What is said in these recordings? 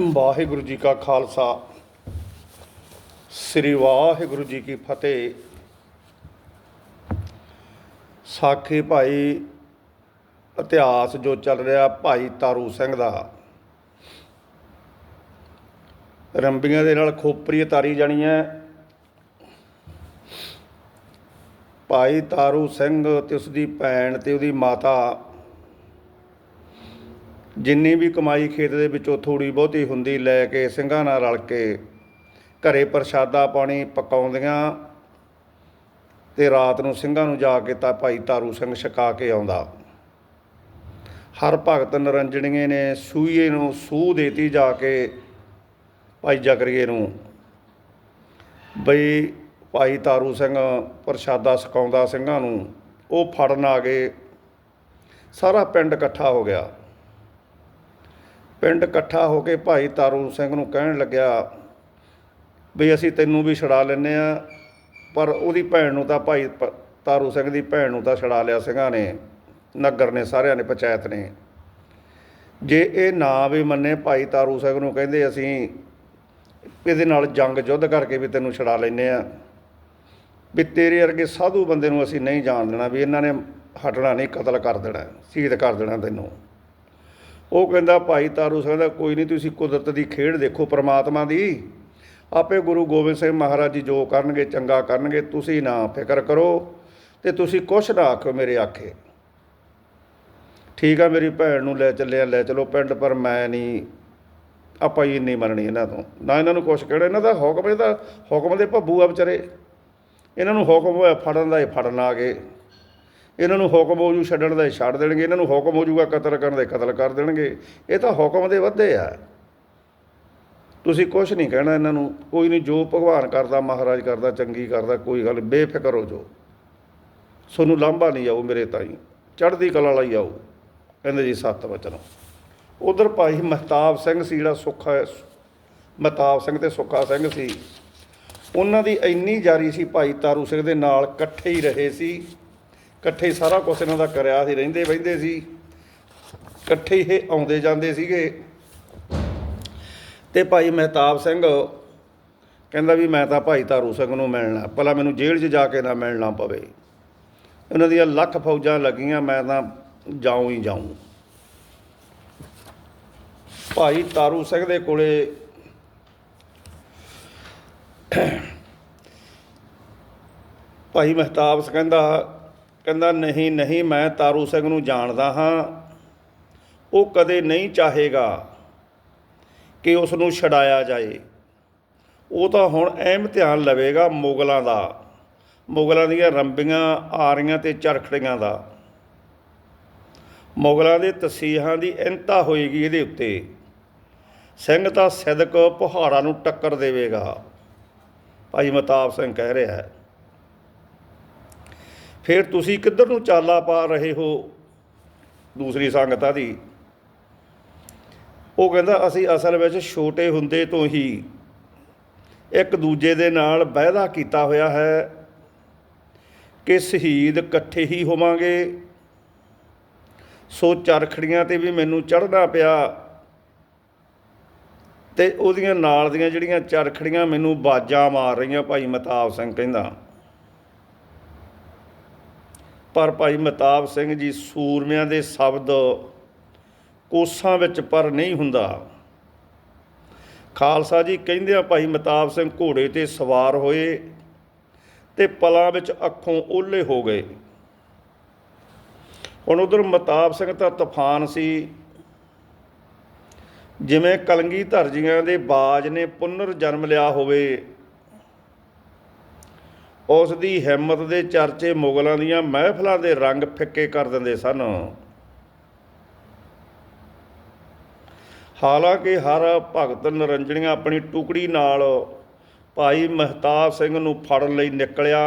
ਵਾਹਿਗੁਰੂ ਜੀ ਕਾ ਖਾਲਸਾ। ਸ੍ਰੀ ਵਾਹਿਗੁਰੂ ਜੀ ਕੀ ਫਤਿਹ। ਸਾਖੀ ਭਾਈ ਇਤਿਹਾਸ ਜੋ ਚੱਲ ਰਿਹਾ ਭਾਈ ਤਾਰੂ ਸਿੰਘ ਦਾ। ਰੰਬੀਆਂ ਦੇ ਨਾਲ ਖੋਪਰੀ ਤਾਰੀ ਜਾਣੀ ਹੈ। ਭਾਈ ਤਾਰੂ ਸਿੰਘ ਤੇ ਉਸ ਦੀ ਭੈਣ ਤੇ ਉਹਦੀ ਮਾਤਾ ਜਿੰਨੀ ਵੀ ਕਮਾਈ ਖੇਤ ਦੇ ਵਿੱਚੋਂ ਥੋੜੀ ਬਹੁਤੀ ਹੁੰਦੀ ਲੈ ਕੇ ਸਿੰਘਾਂ ਨਾਲ ਰਲ ਕੇ ਘਰੇ ਪ੍ਰਸ਼ਾਦਾ ਪਾਣੀ ਪਕਾਉਂਦੀਆਂ ਤੇ ਰਾਤ ਨੂੰ ਸਿੰਘਾਂ ਨੂੰ ਜਾ ਕੇ ਤਾਂ ਭਾਈ ਤਾਰੂ ਸਿੰਘ ਛਕਾ ਕੇ ਆਉਂਦਾ। ਹਰ ਭਗਤ ਨਰੰਜਣੀਏ ਨੇ ਸੂਈਏ ਨੂੰ ਸੂਹ ਦੇਤੀ ਜਾ ਕੇ ਭਾਈ ਜਗਰੀਏ ਨੂੰ ਬਈ ਭਾਈ ਤਾਰੂ ਸਿੰਘ ਪ੍ਰਸ਼ਾਦਾ ਛਕਾਉਂਦਾ ਸਿੰਘਾਂ ਨੂੰ, ਉਹ ਫੜਨ ਆ ਗਏ, ਸਾਰਾ ਪਿੰਡ ਇਕੱਠਾ ਹੋ ਗਿਆ। ਪਿੰਡ ਇਕੱਠਾ ਹੋ ਕੇ ਭਾਈ ਤਾਰੂ ਸਿੰਘ ਨੂੰ ਕਹਿਣ ਲੱਗਿਆ ਵੀ ਅਸੀਂ ਤੈਨੂੰ ਵੀ ਛੜਾ ਲੈਨੇ ਆ ਪਰ ਉਹਦੀ ਭੈਣ ਨੂੰ ਤਾਂ ਭਾਈ ਪ- ਤਾਰੂ ਸਿੰਘ ਦੀ ਭੈਣ ਨੂੰ ਤਾਂ ਛੜਾ ਲਿਆ ਸਿੰਘਾਂ ਨੇ, ਨਗਰ ਨੇ, ਸਾਰਿਆਂ ਨੇ, ਪੰਚਾਇਤ ਨੇ। ਜੇ ਇਹ ਨਾ ਵੀ ਮੰਨੇ, ਭਾਈ ਤਾਰੂ ਸਿੰਘ ਨੂੰ ਕਹਿੰਦੇ ਅਸੀਂ ਇਹਦੇ ਨਾਲ ਜੰਗ ਯੁੱਧ ਕਰਕੇ ਵੀ ਤੈਨੂੰ ਛੜਾ ਲੈਨੇ ਆ ਵੀ ਤੇਰੇ ਵਰਗੇ ਸਾਧੂ ਬੰਦੇ ਨੂੰ ਅਸੀਂ ਨਹੀਂ ਜਾਣ ਦੇਣਾ, ਵੀ ਇਹਨਾਂ ਨੇ ਹਟਣਾ ਨਹੀਂ, ਕਤਲ ਕਰ ਦੇਣਾ, ਸ਼ਹੀਦ ਕਰ ਦੇਣਾ ਤੈਨੂੰ। ਉਹ ਕਹਿੰਦਾ, ਭਾਈ ਤਾਰੂ ਸਿੰਘ ਦਾ ਕੋਈ ਨਹੀਂ, ਤੁਸੀਂ ਕੁਦਰਤ ਦੀ ਖੇਡ ਦੇਖੋ, ਪ੍ਰਮਾਤਮਾ ਦੀ। ਆਪੇ ਗੁਰੂ ਗੋਬਿੰਦ ਸਿੰਘ ਮਹਾਰਾਜ ਜੀ ਜੋ ਕਰਨਗੇ, ਚੰਗਾ ਕਰਨਗੇ, ਤੁਸੀਂ ਨਾ ਫਿਕਰ ਕਰੋ ਤੇ ਤੁਸੀਂ ਕੁਛ ਨਾ ਆਖੋ ਮੇਰੇ ਆਖੇ। ਠੀਕ ਆ, ਮੇਰੀ ਭੈਣ ਨੂੰ ਲੈ ਚੱਲਿਆ, ਲੈ ਚਲੋ ਪਿੰਡ, ਪਰ ਮੈਂ ਨਹੀਂ ਆਪਾਂ ਹੀ ਨਹੀਂ ਮੰਨਣੀ ਇਹਨਾਂ ਤੋਂ। ਨਾ ਇਹਨਾਂ ਨੂੰ ਕੁਛ ਕਹਿਣਾ, ਇਹਨਾਂ ਦਾ ਹੁਕਮ, ਇਹਦਾ ਹੁਕਮ ਦੇ ਭੱਬੂ ਆ ਵਿਚਾਰੇ। ਇਹਨਾਂ ਨੂੰ ਹੁਕਮ ਹੋਇਆ, ਫੜਨ ਦਾ ਇਹ ਫੜਨ ਆ ਗਏ। ਇਹਨਾਂ ਨੂੰ ਹੁਕਮ ਹੋ ਜੂ ਛੱਡਣ ਦਾ, ਛੱਡ ਦੇਣਗੇ। ਇਹਨਾਂ ਨੂੰ ਹੁਕਮ ਹੋ ਜੂਗਾ ਕਤਲ ਕਰਨ ਦਾ, ਕਤਲ ਕਰ ਦੇਣਗੇ। ਇਹ ਤਾਂ ਹੁਕਮ ਦੇ ਵੱਧੇ ਆ। ਤੁਸੀਂ ਕੁਝ ਨਹੀਂ ਕਹਿਣਾ ਇਹਨਾਂ ਨੂੰ। ਕੋਈ ਨਹੀਂ, ਜੋ ਭਗਵਾਨ ਕਰਦਾ, ਮਹਾਰਾਜ ਕਰਦਾ, ਚੰਗੀ ਕਰਦਾ, ਕੋਈ ਗੱਲ ਬੇਫਿਕਰ ਹੋ ਜੋ ਸੋਨੂੰ ਲਾਂਭਾ ਨਹੀਂ ਆਉ ਮੇਰੇ ਤਾਈ। ਚੜ੍ਹਦੀ ਕਲਾ ਲਈ ਆਉ ਕਹਿੰਦੇ ਜੀ, ਸੱਤ ਵਚਨ। ਉਧਰ ਭਾਈ ਮਹਤਾਬ ਸਿੰਘ ਸੀ, ਜਿਹੜਾ ਸੁੱਖਾ ਮਹਤਾਬ ਸਿੰਘ ਤੇ ਸੁੱਖਾ ਸਿੰਘ ਸੀ। ਉਹਨਾਂ ਦੀ ਇੰਨੀ ਜਾਰੀ ਸੀ, ਭਾਈ ਤਾਰੂ ਸਿੰਘ ਦੇ ਨਾਲ ਇਕੱਠੇ ਹੀ ਰਹੇ ਸੀ। ਇਕੱਠੇ ਸਾਰਾ ਕੁਝ ਇਹਨਾਂ ਦਾ ਕਰਿਆ ਸੀ, ਰਹਿੰਦੇ ਬਹਿੰਦੇ ਸੀ। ਇਕੱਠੇ ਇਹ ਆਉਂਦੇ ਜਾਂਦੇ ਸੀਗੇ। ਤੇ ਭਾਈ ਮਹਿਤਾਬ ਸਿੰਘ ਕਹਿੰਦਾ ਵੀ ਮੈਂ ਤਾਂ ਭਾਈ ਤਾਰੂ ਸਿੰਘ ਨੂੰ ਮਿਲਣਾ, ਭਲਾ ਮੈਨੂੰ ਜੇਲ੍ਹ 'ਚ ਜਾ ਕੇ ਨਾ ਮਿਲਣਾ ਪਵੇ। ਉਹਨਾਂ ਦੀਆਂ ਲੱਖ ਫੌਜਾਂ ਲੱਗੀਆਂ, ਮੈਂ ਤਾਂ ਜਾਉਂ ਹੀ ਜਾਉਂ। ਭਾਈ ਤਾਰੂ ਸਿੰਘ ਦੇ ਕੋਲੇ ਭਾਈ ਮਹਿਤਾਬ ਸਿੰਘ ਕਹਿੰਦਾ ਕਹਿੰਦਾ, ਨਹੀਂ ਨਹੀਂ, ਮੈਂ ਤਾਰੂ ਸਿੰਘ ਨੂੰ ਜਾਣਦਾ ਹਾਂ। ਉਹ ਕਦੇ ਨਹੀਂ ਚਾਹੇਗਾ ਕਿ ਉਸ ਨੂੰ ਛਡਾਇਆ ਜਾਏ। ਉਹ ਤਾਂ ਹੁਣ ਅਹਿਮ ਧਿਆਨ ਲਵੇਗਾ ਮੁਗਲਾਂ ਦਾ। ਮੁਗਲਾਂ ਦੀਆਂ ਰੰਬੀਆਂ, ਆਰੀਆਂ ਤੇ ਚਰਖੜੀਆਂ ਦਾ। ਮੁਗਲਾਂ ਦੇ ਤਸੀਹਾਂ ਦੀ ਇੰਤਾ ਹੋਏਗੀ ਇਹਦੇ ਉੱਤੇ। ਸਿੰਘ ਤਾਂ ਸਿਦਕ ਪਹਾੜਾਂ ਨੂੰ ਟੱਕਰ ਦੇਵੇਗਾ। ਭਾਈ ਮਤਾਬ ਸਿੰਘ ਕਹਿ ਰਿਹਾ ਹੈ। ਫਿਰ ਤੁਸੀਂ ਕਿੱਧਰ ਨੂੰ ਚਾਲਾ ਪਾ ਰਹੇ ਹੋ ਦੂਸਰੀ ਸੰਗਤਾਂ ਦੀ ਉਹ ਕਹਿੰਦਾ, ਅਸੀਂ ਅਸਲ ਵਿੱਚ ਛੋਟੇ ਹੁੰਦੇ ਤੋਂ ਹੀ ਇੱਕ ਦੂਜੇ ਦੇ ਨਾਲ ਵਾਅਦਾ ਕੀਤਾ ਹੋਇਆ ਹੈ ਕਿ ਸ਼ਹੀਦ ਇਕੱਠੇ ਹੀ ਹੋਵਾਂਗੇ। ਸੋ ਚਰਖੜੀਆਂ ਤੇ ਵੀ ਮੈਨੂੰ ਚੜ੍ਹਨਾ ਪਿਆ ਤੇ ਉਹਦੀਆਂ ਨਾਲ ਦੀਆਂ ਜਿਹੜੀਆਂ ਚਰਖੜੀਆਂ ਮੈਨੂੰ ਬਾਜਾਂ ਮਾਰ ਰਹੀਆਂ, ਭਾਈ ਮਤਾਬ ਸਿੰਘ ਕਹਿੰਦਾ। ਪਰ ਭਾਈ ਮਤਾਬ ਸਿੰਘ ਜੀ, ਸੂਰਮਿਆਂ ਦੇ ਸ਼ਬਦ ਕੋਸਾਂ ਵਿੱਚ ਪਰ ਨਹੀਂ ਹੁੰਦਾ। ਖਾਲਸਾ ਜੀ ਕਹਿੰਦੇ ਆ, ਭਾਈ ਮਤਾਬ ਸਿੰਘ ਘੋੜੇ ਤੇ ਸਵਾਰ ਹੋਏ ਤੇ ਪਲਾਂ ਵਿੱਚ ਅੱਖੋਂ ਓਲੇ ਹੋ ਗਏ। ਹੁਣ ਉਧਰ ਮਤਾਬ ਸਿੰਘ ਤਾਂ ਤੂਫਾਨ ਸੀ। ਜਿਵੇਂ ਕਲੰਗੀ ਧਰਜੀਆਂ ਦੇ ਬਾਜ ਨੇ ਪੁਨਰ ਜਨਮ ਲਿਆ ਹੋਵੇ ਉਸ ਦੀ ਹਿੰਮਤ ਦੇ ਚਰਚੇ ਮੁਗਲਾਂ ਦੀਆਂ ਮਹਿਫਲਾਂ ਦੇ ਰੰਗ ਫਿੱਕੇ ਕਰ ਦਿੰਦੇ ਸਨ। ਹਾਲਾਂਕਿ ਹਰ ਭਗਤ ਨਰੰਜਣੀਆਂ ਆਪਣੀ ਟੁਕੜੀ ਨਾਲ ਭਾਈ ਮਹਤਾਬ ਸਿੰਘ ਨੂੰ ਫੜਨ ਲਈ ਨਿਕਲਿਆ।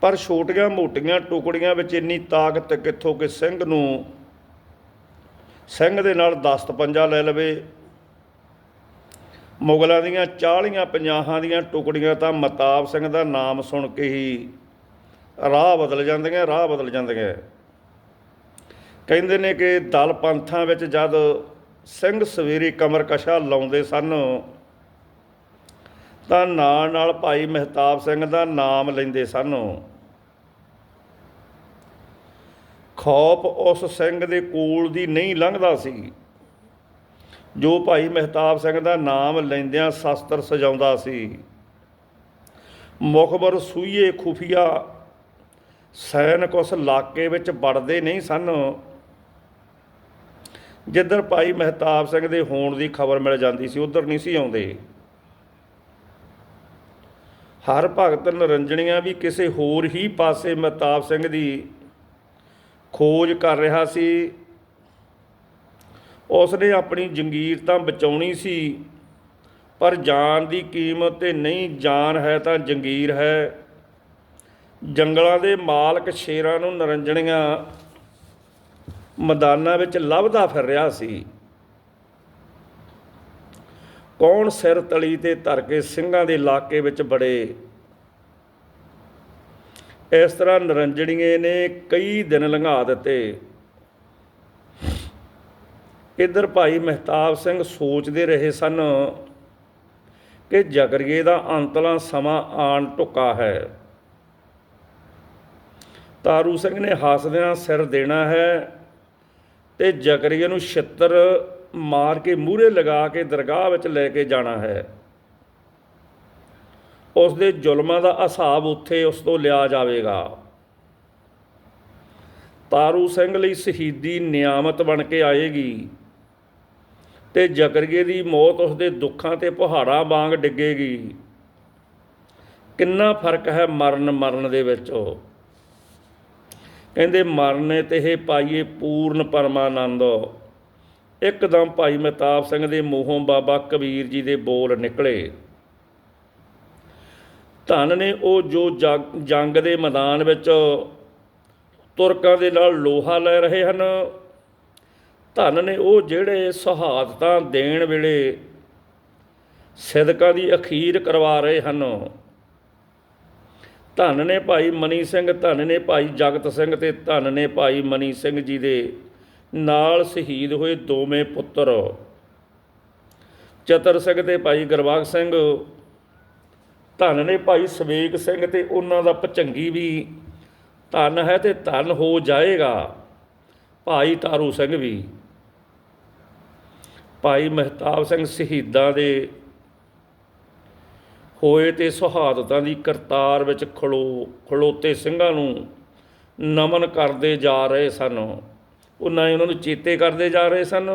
ਪਰ ਛੋਟੀਆਂ ਮੋਟੀਆਂ ਟੁਕੜੀਆਂ ਵਿੱਚ ਇੰਨੀ ਤਾਕਤ ਕਿੱਥੋਂ ਕਿ ਸਿੰਘ ਨੂੰ ਸਿੰਘ ਦੇ ਨਾਲ ਦਸਤ ਪੰਜਾ ਲੈ ਲਵੇ। ਮੁਗਲਾਂ ਦੀਆਂ 40 ਪੰਜਾਹਾਂ ਦੀਆਂ ਟੁਕੜੀਆਂ ਤਾਂ ਮਤਾਬ ਸਿੰਘ ਦਾ ਨਾਮ ਸੁਣ ਕੇ ਹੀ ਰਾਹ ਬਦਲ ਜਾਂਦੀਆਂ, ਰਾਹ ਬਦਲ ਜਾਂਦੀਆਂ। ਕਹਿੰਦੇ ਨੇ ਕਿ ਦਲ ਪੰਥਾਂ ਵਿੱਚ ਜਦ ਸਿੰਘ ਸਵੇਰੇ ਕਮਰ ਕਸ਼ਾ ਲਾਉਂਦੇ ਸਨ, ਤਾਂ ਨਾਲ ਨਾਲ ਭਾਈ ਮਹਿਤਾਬ ਸਿੰਘ ਦਾ ਨਾਮ ਲੈਂਦੇ ਸਨ। ਖੌਫ ਉਸ ਸਿੰਘ ਦੇ ਕੋਲ ਦੀ ਨਹੀਂ ਲੰਘਦਾ ਸੀ। ਜੋ ਭਾਈ ਮਹਿਤਾਬ ਸਿੰਘ ਦਾ ਨਾਮ ਲੈਂਦਿਆਂ ਸ਼ਸਤਰ ਸਜਾਉਂਦਾ ਸੀ। ਮੁਖਬਰ ਸੂਈਏ ਖੁਫੀਆ ਸੈਨਿਕ ਉਸ ਇਲਾਕੇ ਵਿੱਚ ਵੜਦੇ ਨਹੀਂ ਸਨ। ਜਿੱਧਰ ਭਾਈ ਮਹਿਤਾਬ ਸਿੰਘ ਦੇ ਹੋਣ ਦੀ ਖਬਰ ਮਿਲ ਜਾਂਦੀ ਸੀ, ਉਧਰ ਨਹੀਂ ਸੀ ਆਉਂਦੇ। ਹਰ ਭਗਤ ਨਰੰਜਣੀਆਂ ਵੀ ਕਿਸੇ ਹੋਰ ਹੀ ਪਾਸੇ ਮਹਿਤਾਬ ਸਿੰਘ ਦੀ ਖੋਜ ਕਰ ਰਿਹਾ ਸੀ। ਉਸ ਨੇ ਆਪਣੀ ਜੰਗੀਰ ਤਾਂ ਬਚਾਉਣੀ ਸੀ, ਪਰ ਜਾਨ ਦੀ ਕੀਮਤ ਤੇ ਨਹੀਂ ਜਾਨ ਹੈ ਤਾਂ ਜੰਗੀਰ ਹੈ। ਜੰਗਲਾਂ ਦੇ ਮਾਲਕ ਸ਼ੇਰਾਂ ਨੂੰ ਨਰੰਜਣੀਆਂ ਮੈਦਾਨਾਂ ਵਿੱਚ ਲੱਭਦਾ ਫਿਰ ਰਿਹਾ ਸੀ। ਕੌਣ ਸਿਰ ਤਲੀ ਤੇ ਧਰ ਕੇ ਸਿੰਘਾਂ ਦੇ ਇਲਾਕੇ ਵਿੱਚ ਬੜੇ ਇਸ ਤਰ੍ਹਾਂ ਨਰੰਜਣੀਏ ਨੇ ਕਈ ਦਿਨ ਲੰਘਾ ਦਿੱਤੇ। ਇੱਧਰ ਭਾਈ ਮਹਿਤਾਬ ਸਿੰਘ ਸੋਚਦੇ ਰਹੇ ਸਨ ਕਿ ਜਗਰੀਏ ਦਾ ਅੰਤਲਾ ਸਮਾਂ ਆਣ ਢੁੱਕਾ ਹੈ। ਤਾਰੂ ਸਿੰਘ ਨੇ ਹੱਸਦਿਆਂ ਸਿਰ ਦੇਣਾ ਹੈ ਤੇ ਜਗਰੀਏ ਨੂੰ ਛਿੱਤਰ ਮਾਰ ਕੇ ਮੂਹਰੇ ਲਗਾ ਕੇ ਦਰਗਾਹ ਵਿੱਚ ਲੈ ਕੇ ਜਾਣਾ ਹੈ। ਉਸ ਦੇ ਜ਼ੁਲਮਾਂ ਦਾ ਹਿਸਾਬ ਉੱਥੇ ਉਸ ਤੋਂ ਲਿਆ ਜਾਵੇਗਾ। ਤਾਰੂ ਸਿੰਘ ਲਈ ਸ਼ਹੀਦੀ ਨਿਆਮਤ ਬਣ ਕੇ ਆਏਗੀ। ਤੇ ਜਕਰਗੇ ਦੀ ਮੌਤ ਉਸ ਦੇ ਦੁੱਖਾਂ ਤੇ ਪਹਾੜਾਂ ਵਾਂਗ ਡਿੱਗੇਗੀ। ਕਿੰਨਾ ਫ਼ਰਕ ਹੈ ਮਰਨ ਮਰਨ ਦੇ ਵਿੱਚ ਕਹਿੰਦੇ, ਮਰਨੇ ਤੇ ਇਹ ਪਾਈਏ ਪੂਰਨ ਪਰਮਾਨੰਦ ਇੱਕਦਮ ਭਾਈ ਮਹਿਤਾਬ ਸਿੰਘ ਦੇ ਮੂੰਹੋਂ ਬਾਬਾ ਕਬੀਰ ਜੀ ਦੇ ਬੋਲ ਨਿਕਲੇ। ਧਨ ਨੇ ਉਹ ਜੋ ਜੰਗ- ਜੰਗ ਦੇ ਮੈਦਾਨ ਵਿੱਚ ਤੁਰਕਾਂ ਦੇ ਨਾਲ ਲੋਹਾ ਲੈ ਰਹੇ ਹਨ ਧਨ ਨੇ ਉਹ ਜਿਹੜੇ ਸ਼ਹਾਦਤਾਂ ਦੇਣ ਵੇਲੇ ਸਿਦਕਾਂ ਦੀ ਅਖੀਰ ਕਰਵਾ ਰਹੇ ਹਨ। ਧਨ ਨੇ ਭਾਈ ਮਨੀ ਸਿੰਘ, ਧਨ ਨੇ ਭਾਈ ਜਗਤ ਸਿੰਘ ਤੇ ਧਨ ਨੇ ਭਾਈ ਮਨੀ ਸਿੰਘ ਜੀ ਦੇ ਨਾਲ ਸ਼ਹੀਦ ਹੋਏ ਦੋਵੇਂ ਪੁੱਤਰ। ਚਤਰ ਸਿੰਘ ਤੇ ਭਾਈ ਗੁਰਬਖਸ਼ ਸਿੰਘ, ਧਨ ਨੇ ਭਾਈ ਸਵੇਕ ਸਿੰਘ ਤੇ ਉਹਨਾਂ ਦਾ ਭਚੰਗੀ ਵੀ ਧਨ ਹੈ ਤੇ ਧਨ ਹੋ ਜਾਏਗਾ। ਭਾਈ ਤਾਰੂ ਸਿੰਘ ਵੀ। ਭਾਈ ਮਹਿਤਾਬ ਸਿੰਘ ਸ਼ਹੀਦਾਂ ਦੇ ਹੋਏ ਤੇ ਸੁਹਾਦਤਾਂ ਦੀ ਕਰਤਾਰ ਵਿੱਚ ਖਲੋ, ਖਲੋਤੇ ਸਿੰਘਾਂ ਨੂੰ ਨਮਨ ਕਰਦੇ ਜਾ ਰਹੇ ਸਨ। ਉਹ ਨਾ ਹੀ ਉਹਨਾਂ ਨੂੰ ਚੇਤੇ ਕਰਦੇ ਜਾ ਰਹੇ ਸਨ,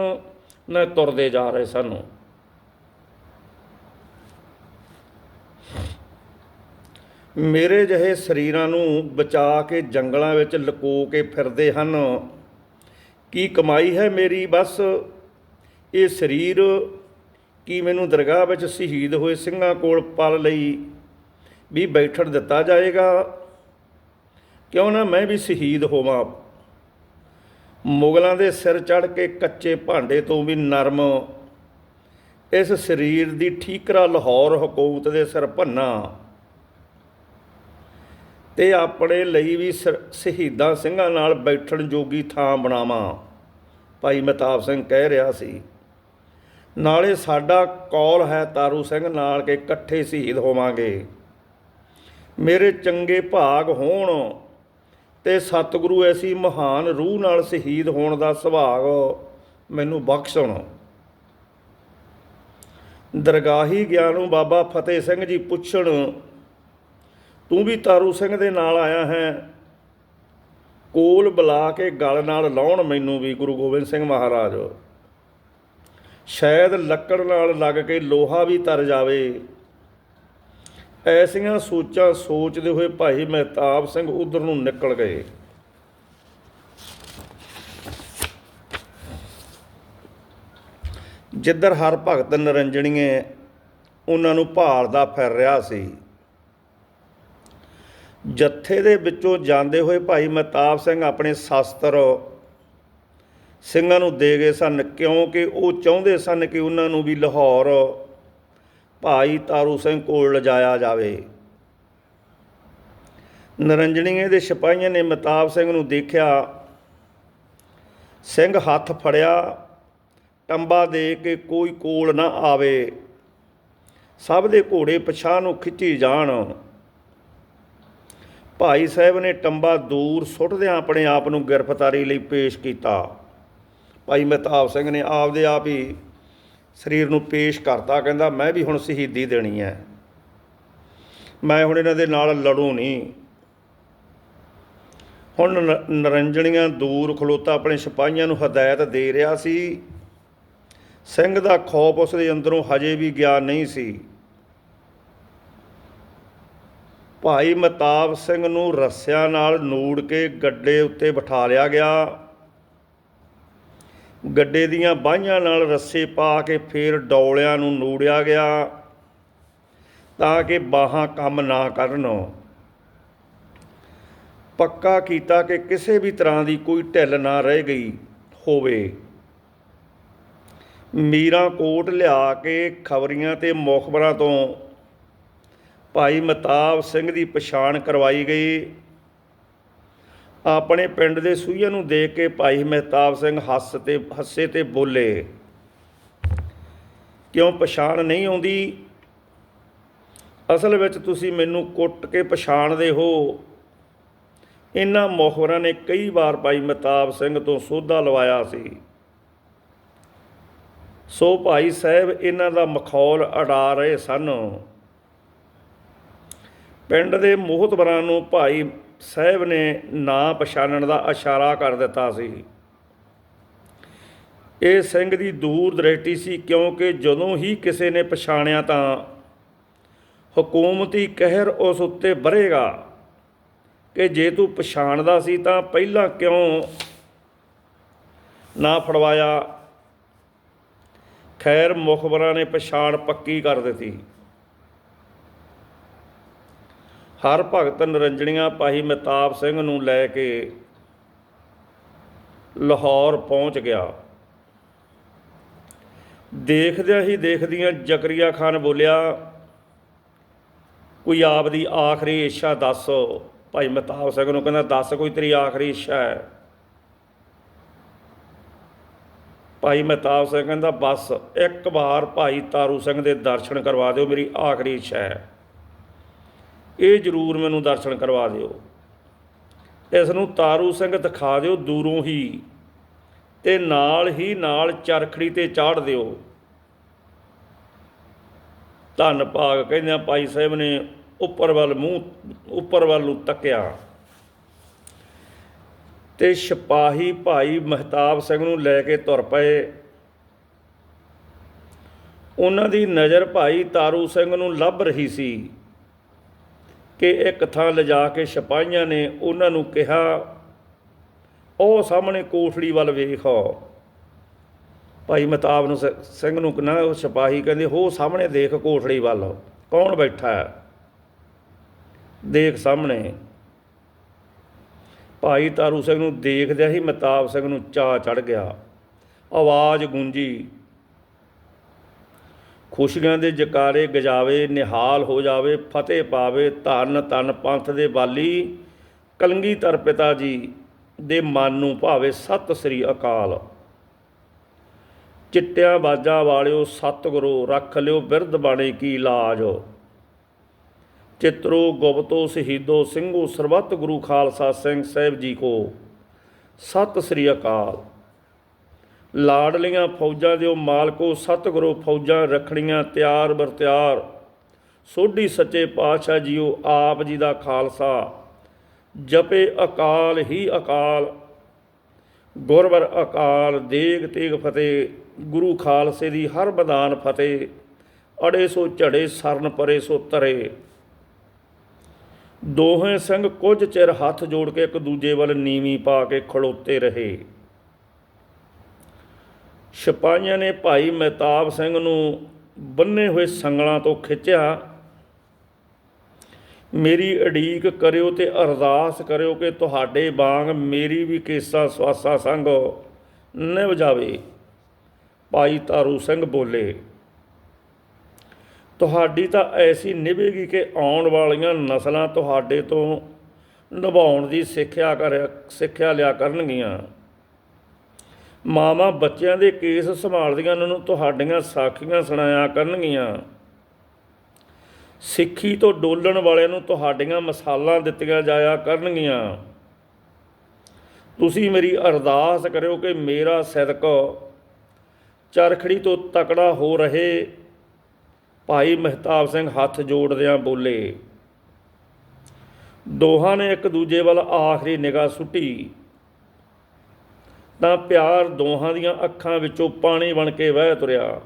ਨਾ ਤੁਰਦੇ ਜਾ ਰਹੇ ਸਨ। ਮੇਰੇ ਜਿਹੇ ਸਰੀਰਾਂ ਨੂੰ ਬਚਾ ਕੇ ਜੰਗਲਾਂ ਵਿੱਚ ਲੁਕੋ ਕੇ ਫਿਰਦੇ ਹਨ। ਕੀ ਕਮਾਈ ਹੈ ਮੇਰੀ? ਬਸ ਇਹ ਸਰੀਰ ਕੀ ਮੈਨੂੰ ਦਰਗਾਹ ਵਿੱਚ ਸ਼ਹੀਦ ਹੋਏ ਸਿੰਘਾਂ ਕੋਲ ਪਲ ਲਈ ਵੀ ਬੈਠਣ ਦਿੱਤਾ ਜਾਏਗਾ? ਕਿਉਂ ਨਾ ਮੈਂ ਵੀ ਸ਼ਹੀਦ ਹੋਵਾਂ? ਮੁਗਲਾਂ ਦੇ ਸਿਰ ਚੜ ਕੇ ਕੱਚੇ ਭਾਂਡੇ ਤੋਂ ਵੀ ਨਰਮ। ਇਸ ਸਰੀਰ ਦੀ ਠੀਕਰਾ ਲਾਹੌਰ ਹਕੂਮਤ ਦੇ ਸਿਰ ਭੰਨਾ। ਤੇ ਆਪਣੇ ਲਈ ਵੀ ਸ- ਸ਼ਹੀਦਾਂ ਸਿੰਘਾਂ ਨਾਲ ਬੈਠਣ ਜੋਗੀ ਥਾਂ ਬਣਾਵਾਂ। ਭਾਈ ਮਹਿਤਾਬ ਸਿੰਘ ਕਹਿ ਰਿਹਾ ਸੀ। ਨਾਲੇ ਸਾਡਾ ਕੌਲ ਹੈ ਤਾਰੂ ਸਿੰਘ ਨਾਲ ਕਿ ਇਕੱਠੇ ਸ਼ਹੀਦ ਹੋਵਾਂਗੇ। ਮੇਰੇ ਚੰਗੇ ਭਾਗ ਹੋਣ ਤੇ ਸਤਿਗੁਰੂ ਐਸੀ ਮਹਾਨ ਰੂਹ ਨਾਲ ਸ਼ਹੀਦ ਹੋਣ ਦਾ ਸੁਭਾਗ ਮੈਨੂੰ ਬਖਸ਼ਣ। ਦਰਗਾਹੀ ਗਿਆਨੂ ਬਾਬਾ ਫਤਿਹ ਸਿੰਘ ਜੀ ਪੁੱਛਣ, ਤੂੰ ਵੀ ਤਾਰੂ ਸਿੰਘ ਦੇ ਨਾਲ ਆਇਆ ਹੈ? ਕੋਲ ਬੁਲਾ ਕੇ ਗਲ ਨਾਲ ਲਾਉਣ ਮੈਨੂੰ ਵੀ ਗੁਰੂ ਗੋਬਿੰਦ ਸਿੰਘ ਮਹਾਰਾਜ। ਸ਼ਾਇਦ ਲੱਕੜ ਨਾਲ ਲੱਗ ਕੇ ਲੋਹਾ ਵੀ ਤਰ ਜਾਵੇ। ਐਸੀਆਂ ਸੋਚਾਂ ਸੋਚਦੇ ਹੋਏ ਭਾਈ ਮਹਿਤਾਬ ਸਿੰਘ ਉਧਰ ਨੂੰ ਨਿਕਲ ਗਏ। ਜਿੱਧਰ ਹਰ ਭਗਤ ਨਰੰਜਣੀਏ, ਉਹਨਾਂ ਨੂੰ ਭਾਰ ਦਾ ਫਿਰ ਰਿਹਾ ਸੀ। ਜੱਥੇ ਦੇ ਵਿੱਚੋਂ ਜਾਂਦੇ ਹੋਏ ਭਾਈ ਮਹਿਤਾਬ ਸਿੰਘ ਆਪਣੇ ਸ਼ਾਸਤਰ ਸਿੰਘਾਂ ਨੂੰ ਦੇ ਗਏ ਸਨ, ਕਿਉਂਕਿ ਉਹ ਚਾਹੁੰਦੇ ਸਨ ਕਿ ਉਹਨਾਂ ਨੂੰ ਵੀ ਲਾਹੌਰ ਭਾਈ ਤਾਰੂ ਸਿੰਘ ਕੋਲ ਲਿਜਾਇਆ ਜਾਵੇ। ਨਰੰਜਣੀਏ ਦੇ ਸਿਪਾਹੀਆਂ ਨੇ ਮਹਿਤਾਬ ਸਿੰਘ ਨੂੰ ਦੇਖਿਆ। ਸਿੰਘ ਹੱਥ ਫੜਿਆ, ਟੰਬਾ ਦੇ ਕੇ ਕੋਈ ਕੋਲ ਨਾ ਆਵੇ। ਸਭ ਦੇ ਘੋੜੇ ਪਛਾਹ ਨੂੰ ਖਿੱਚੀ ਜਾਣ। ਭਾਈ ਸਾਹਿਬ ਨੇ ਟੰਬਾ ਦੂਰ ਸੁੱਟਦਿਆਂ ਆਪਣੇ ਆਪ ਨੂੰ ਗ੍ਰਿਫਤਾਰੀ ਲਈ ਪੇਸ਼ ਕੀਤਾ। ਭਾਈ ਮਹਿਤਾਬ ਸਿੰਘ ਨੇ ਆਪਦੇ ਆਪ ਹੀ ਸਰੀਰ ਨੂੰ ਪੇਸ਼ ਕਰਤਾ, ਕਹਿੰਦਾ, ਮੈਂ ਵੀ ਹੁਣ ਸ਼ਹੀਦੀ ਦੇਣੀ ਹੈ। ਮੈਂ ਹੁਣ ਇਹਨਾਂ ਦੇ ਨਾਲ ਲੜੂ ਨਹੀਂ। ਹੁਣ ਨ- ਨਰੰਜਣੀਆਂ ਦੂਰ ਖਲੋਤਾ, ਆਪਣੇ ਸਿਪਾਹੀਆਂ ਨੂੰ ਹਦਾਇਤ ਦੇ ਰਿਹਾ ਸੀ। ਸਿੰਘ ਦਾ ਖੌਫ ਉਸ ਦੇ ਅੰਦਰੋਂ ਹਜੇ ਵੀ ਗਿਆ ਨਹੀਂ ਸੀ। ਭਾਈ ਮਤਾਬ ਸਿੰਘ ਨੂੰ ਰੱਸਿਆਂ ਨਾਲ ਨੂੜ ਕੇ ਗੱਡੇ ਉੱਤੇ ਬਿਠਾ ਲਿਆ ਗਿਆ। ਗੱਡੇ ਦੀਆਂ ਬਾਹਾਂ ਨਾਲ ਰੱਸੇ ਪਾ ਕੇ ਫੇਰ ਡੌਲਿਆਂ ਨੂੰ ਨੂੜਿਆ ਗਿਆ ਤਾਂ ਕਿ ਬਾਹਾਂ ਕੰਮ ਨਾ ਕਰਨ। ਪੱਕਾ ਕੀਤਾ ਕਿ ਕਿਸੇ ਵੀ ਤਰ੍ਹਾਂ ਦੀ ਕੋਈ ਢਿੱਲ ਨਾ ਰਹਿ ਗਈ ਹੋਵੇ। ਮੀਰਾਂ ਕੋਟ ਲਿਆ ਕੇ ਖਬਰੀਆਂ ਤੇ ਮੁਖਬਰਾਂ ਤੋਂ ਭਾਈ ਮਤਾਬ ਸਿੰਘ ਦੀ ਪਛਾਣ ਕਰਵਾਈ ਗਈ। ਆਪਣੇ ਪਿੰਡ ਦੇ ਸੂਈਆਂ ਨੂੰ ਦੇਖ ਕੇ ਭਾਈ ਮਹਿਤਾਬ ਸਿੰਘ ਹੱਸ ਤੇ, ਹੱਸੇ ਤੇ ਬੋਲੇ, ਕਿਉਂ ਪਛਾਣ ਨਹੀਂ ਆਉਂਦੀ? ਅਸਲ ਵਿੱਚ ਤੁਸੀਂ ਮੈਨੂੰ ਕੁੱਟ ਕੇ ਪਛਾਣਦੇ ਹੋ। ਇਹਨਾਂ ਮੋਹਰਾਂ ਨੇ ਕਈ ਵਾਰ ਭਾਈ ਮਹਿਤਾਬ ਸਿੰਘ ਤੋਂ ਸੋਧਾ ਲਵਾਇਆ ਸੀ। ਸੋ ਭਾਈ ਸਾਹਿਬ ਇਹਨਾਂ ਦਾ ਮਖੌਲ ਅਡਾ ਰਹੇ ਸਨ। ਪਿੰਡ ਦੇ ਮੋਹਤਬਰਾਂ ਨੂੰ ਭਾਈ ਸਾਹਿਬ ਨੇ ਨਾ ਪਛਾਣਨ ਦਾ ਇਸ਼ਾਰਾ ਕਰ ਦਿੱਤਾ ਸੀ। ਇਹ ਸਿੰਘ ਦੀ ਦੂਰ ਦ੍ਰਿਸ਼ਟੀ ਸੀ ਕਿਉਂਕਿ ਜਦੋਂ ਹੀ ਕਿਸੇ ਨੇ ਪਛਾਣਿਆ ਤਾਂ ਹਕੂਮਤੀ ਕਹਿਰ ਉਸ ਉੱਤੇ ਬਰੇਗਾ ਕਿ ਜੇ ਤੂੰ ਪਛਾਣਦਾ ਸੀ ਤਾਂ ਪਹਿਲਾਂ ਕਿਉਂ ਨਾ ਫੜਵਾਇਆ? ਖੈਰ, ਮੁਖਬਰਾਂ ਨੇ ਪਛਾਣ ਪੱਕੀ ਕਰ ਦਿੱਤੀ। ਹਰ ਭਗਤ ਨਰੰਜਣੀਆਂ ਭਾਈ ਮਹਿਤਾਬ ਸਿੰਘ ਨੂੰ ਲੈ ਕੇ ਲਾਹੌਰ ਪਹੁੰਚ ਗਿਆ। ਦੇਖਦਿਆਂ ਹੀ ਦੇਖਦਿਆਂ ਜ਼ਕਰੀਆ ਖਾਨ ਬੋਲਿਆ, ਕੋਈ ਆਪ ਦੀ ਆਖਰੀ ਇੱਛਾ ਦੱਸ, ਭਾਈ ਮਹਿਤਾਬ ਸਿੰਘ ਨੂੰ। ਕਹਿੰਦਾ, ਦੱਸ ਕੋਈ ਤੇਰੀ ਆਖਰੀ ਇੱਛਾ ਹੈ? ਭਾਈ ਮਹਿਤਾਬ ਸਿੰਘ ਕਹਿੰਦਾ, ਬਸ ਇੱਕ ਵਾਰ ਭਾਈ ਤਾਰੂ ਸਿੰਘ ਦੇ ਦਰਸ਼ਨ ਕਰਵਾ ਦਿਓ, ਮੇਰੀ ਆਖਰੀ ਇੱਛਾ ਹੈ। ਇਹ ਜ਼ਰੂਰ ਮੈਨੂੰ ਦਰਸ਼ਨ ਕਰਵਾ ਦਿਓ। ਇਸ ਨੂੰ ਤਾਰੂ ਸਿੰਘ ਦਿਖਾ ਦਿਓ ਦੂਰੋਂ ਹੀ ਤੇ ਨਾਲ ਹੀ ਨਾਲ ਚਰਖੜੀ ਤੇ ਚਾੜ ਦਿਓ। ਧੰਨ ਭਾਗ ਕਹਿੰਦਿਆਂ ਭਾਈ ਸਾਹਿਬ ਨੇ ਉੱਪਰ ਵੱਲ ਮੂੰਹ, ਉੱਪਰ ਵੱਲ ਨੂੰ ਤੱਕਿਆ। ਤੇ ਸਿਪਾਹੀ ਭਾਈ ਮਹਿਤਾਬ ਸਿੰਘ ਨੂੰ ਲੈ ਕੇ ਤੁਰ ਪਏ। ਉਹਨਾਂ ਦੀ ਨਜ਼ਰ ਭਾਈ ਤਾਰੂ ਸਿੰਘ ਨੂੰ ਲੱਭ ਰਹੀ ਸੀ। ਕਿ ਇੱਕ ਥਾਂ ਲਿਜਾ ਕੇ ਸਿਪਾਹੀਆਂ ਨੇ ਉਹਨਾਂ ਨੂੰ ਕਿਹਾ, ਉਹ ਸਾਹਮਣੇ ਕੋਠੜੀ ਵੱਲ ਵੇਖੋ ਭਾਈ ਮਹਿਤਾਬ ਨੂੰ ਸ- ਸਿੰਘ ਨੂੰ ਨਾ ਉਹ ਸਿਪਾਹੀ ਕਹਿੰਦੇ, ਹੋ, ਸਾਹਮਣੇ ਦੇਖ ਕੋਠੜੀ ਵੱਲ, ਕੌਣ ਬੈਠਾ ਹੈ? ਦੇਖ ਸਾਹਮਣੇ। ਭਾਈ ਤਾਰੂ ਸਿੰਘ ਨੂੰ ਦੇਖਦਿਆਂ ਹੀ ਮਹਿਤਾਬ ਸਿੰਘ ਨੂੰ ਚਾਹ ਚੜ ਗਿਆ। ਆਵਾਜ਼ ਗੂੰਜੀ ਖੁਸ਼ੀਆਂ ਦੇ ਜਕਾਰੇ ਗਜਾਵੇ, ਨਿਹਾਲ ਹੋ ਜਾਵੇ, ਫਤਿਹ ਪਾਵੇ, ਧਨ ਧੰਨ ਪੰਥ ਦੇ ਬਾਲੀ। ਕਲੰਗੀਧਰ ਪਿਤਾ ਜੀ ਦੇ ਮਨ ਨੂੰ ਭਾਵੇ ਸਤਿ ਸ੍ਰੀ ਅਕਾਲ। ਚਿੱਟਿਆਂ ਬਾਜਾਂ ਵਾਲਿਓ, ਸਤਿਗੁਰੂ ਰੱਖ ਲਿਓ ਬਿਰਧ ਬਾਣੇ ਕੀ ਲਾਜ। ਚਿਤਰੋ ਗੁਪਤੋ ਸ਼ਹੀਦੋ ਸਿੰਘੋ ਸਰਬੱਤ ਗੁਰੂ ਖਾਲਸਾ ਸਿੰਘ ਸਾਹਿਬ ਜੀ ਕੋ। ਸਤਿ ਸ੍ਰੀ ਅਕਾਲ। ਲਾਡਲੀਆਂ ਫੌਜਾਂ ਦਿਓ ਮਾਲਕੋ, ਸਤਿਗੁਰੂ ਫੌਜਾਂ ਰੱਖੜੀਆਂ ਤਿਆਰ ਬਰ ਤਿਆਰ। ਸੋਢੀ ਸੱਚੇ ਪਾਤਸ਼ਾਹ ਜੀਓ ਆਪ ਜੀ ਦਾ ਖਾਲਸਾ। ਜਪੇ ਅਕਾਲ ਹੀ ਅਕਾਲ। ਗੁਰਵਰ ਅਕਾਲ, ਦੇਗ ਤੇਗ ਫਤਿਹ। ਗੁਰੂ ਖਾਲਸੇ ਦੀ ਹਰ ਬਦਾਨ ਫਤਿਹ। ਅੜੇ ਸੋ ਝੜੇ, ਸਰਨ ਪਰੇ ਸੋ ਤਰੇ। ਦੋਹੇ ਸਿੰਘ ਕੁਝ ਚਿਰ ਹੱਥ ਜੋੜ ਕੇ ਇੱਕ ਦੂਜੇ ਵੱਲ ਨੀਵੀਂ ਪਾ ਕੇ ਖੜੋਤੇ ਰਹੇ। ਸਿਪਾਹੀਆਂ ਨੇ ਭਾਈ ਮਹਿਤਾਬ ਸਿੰਘ ਨੂੰ ਬੰਨੇ ਹੋਏ ਸੰਗਲਾਂ ਤੋਂ ਖਿੱਚਿਆ। ਮੇਰੀ ਅਡੀਕ ਕਰਿਓ ਤੇ ਅਰਦਾਸ ਕਰਿਓ ਕਿ ਤੁਹਾਡੇ ਬਾਗ ਮੇਰੀ ਵੀ ਕੇਸਾ ਸਵਾਸਾ ਸੰਗ ਨਿਭ ਜਾਵੇ ਭਾਈ ਤਾਰੂ ਸਿੰਘ ਬੋਲੇ, ਤੁਹਾਡੀ ਤਾਂ ਐਸੀ ਨਿਭੇਗੀ ਕਿ ਆਉਣ ਵਾਲੀਆਂ ਨਸਲਾਂ ਤੁਹਾਡੇ ਤੋਂ ਨਿਭਾਉਣ ਦੀ ਸਿੱਖਿਆ ਕਰ ਸਿੱਖਿਆ ਲਿਆ ਕਰਨਗੀਆਂ। ਮਾਵਾਂ ਬੱਚਿਆਂ ਦੇ ਕੇਸ ਸੰਭਾਲਦੀਆਂ ਉਹਨਾਂ ਨੂੰ ਤੁਹਾਡੀਆਂ ਸਾਖੀਆਂ ਸੁਣਾਇਆ ਕਰਨਗੀਆਂ। ਸਿੱਖੀ ਤੋਂ ਡੋਲਣ ਵਾਲਿਆਂ ਨੂੰ ਤੁਹਾਡੀਆਂ ਮਸਾਲਾਂ ਦਿੱਤੀਆਂ ਜਾਇਆ ਕਰਨਗੀਆਂ। ਤੁਸੀਂ ਮੇਰੀ ਅਰਦਾਸ ਕਰਿਓ ਕਿ ਮੇਰਾ ਸਿਦਕ ਚਰਖੜੀ ਤੋਂ ਤਕੜਾ ਹੋ ਰਹੇ ਭਾਈ ਮਹਿਤਾਬ ਸਿੰਘ ਹੱਥ ਜੋੜਦਿਆਂ ਬੋਲੇ। ਦੋਹਾਂ ਨੇ ਇੱਕ ਦੂਜੇ ਵੱਲ ਆਖਰੀ ਨਿਗਾਹ ਸੁੱਟੀ। ਤਾਂ ਪਿਆਰ ਦੋਹਾਂ ਦੀਆਂ ਅੱਖਾਂ ਵਿੱਚੋਂ ਪਾਣੀ ਬਣ ਕੇ ਵਹਿ ਤੁਰਿਆ।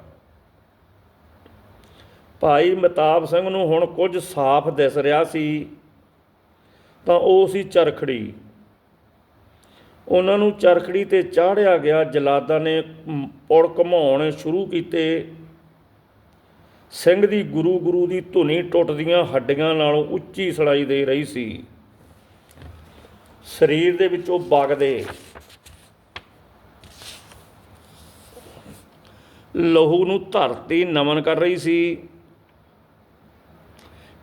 ਭਾਈ ਮਹਿਤਾਬ ਸਿੰਘ ਨੂੰ ਹੁਣ ਕੁਝ ਸਾਫ਼ ਦਿਸ ਰਿਹਾ ਸੀ, ਤਾਂ ਉਹ ਸੀ ਚਰਖੜੀ। ਉਹਨਾਂ ਨੂੰ ਚਰਖੜੀ ਤੇ ਚਾੜਿਆ ਗਿਆ, ਜਲਾਦਾਂ ਨੇ ਮ- ਪੁੜ ਘਮਾਉਣੇ ਸ਼ੁਰੂ ਕੀਤੇ। ਸਿੰਘ ਦੀ ਗੁਰੂ ਗੁਰੂ ਦੀ ਧੁਨੀ ਟੁੱਟਦੀਆਂ ਹੱਡੀਆਂ ਨਾਲੋਂ ਉੱਚੀ ਸੁਣਾਈ ਦੇ ਰਹੀ ਸੀ। ਸਰੀਰ ਦੇ ਵਿੱਚੋਂ ਵਗਦੇ ਲਹੂ ਨੂੰ ਧਰਤੀ ਨਮਨ ਕਰ ਰਹੀ ਸੀ।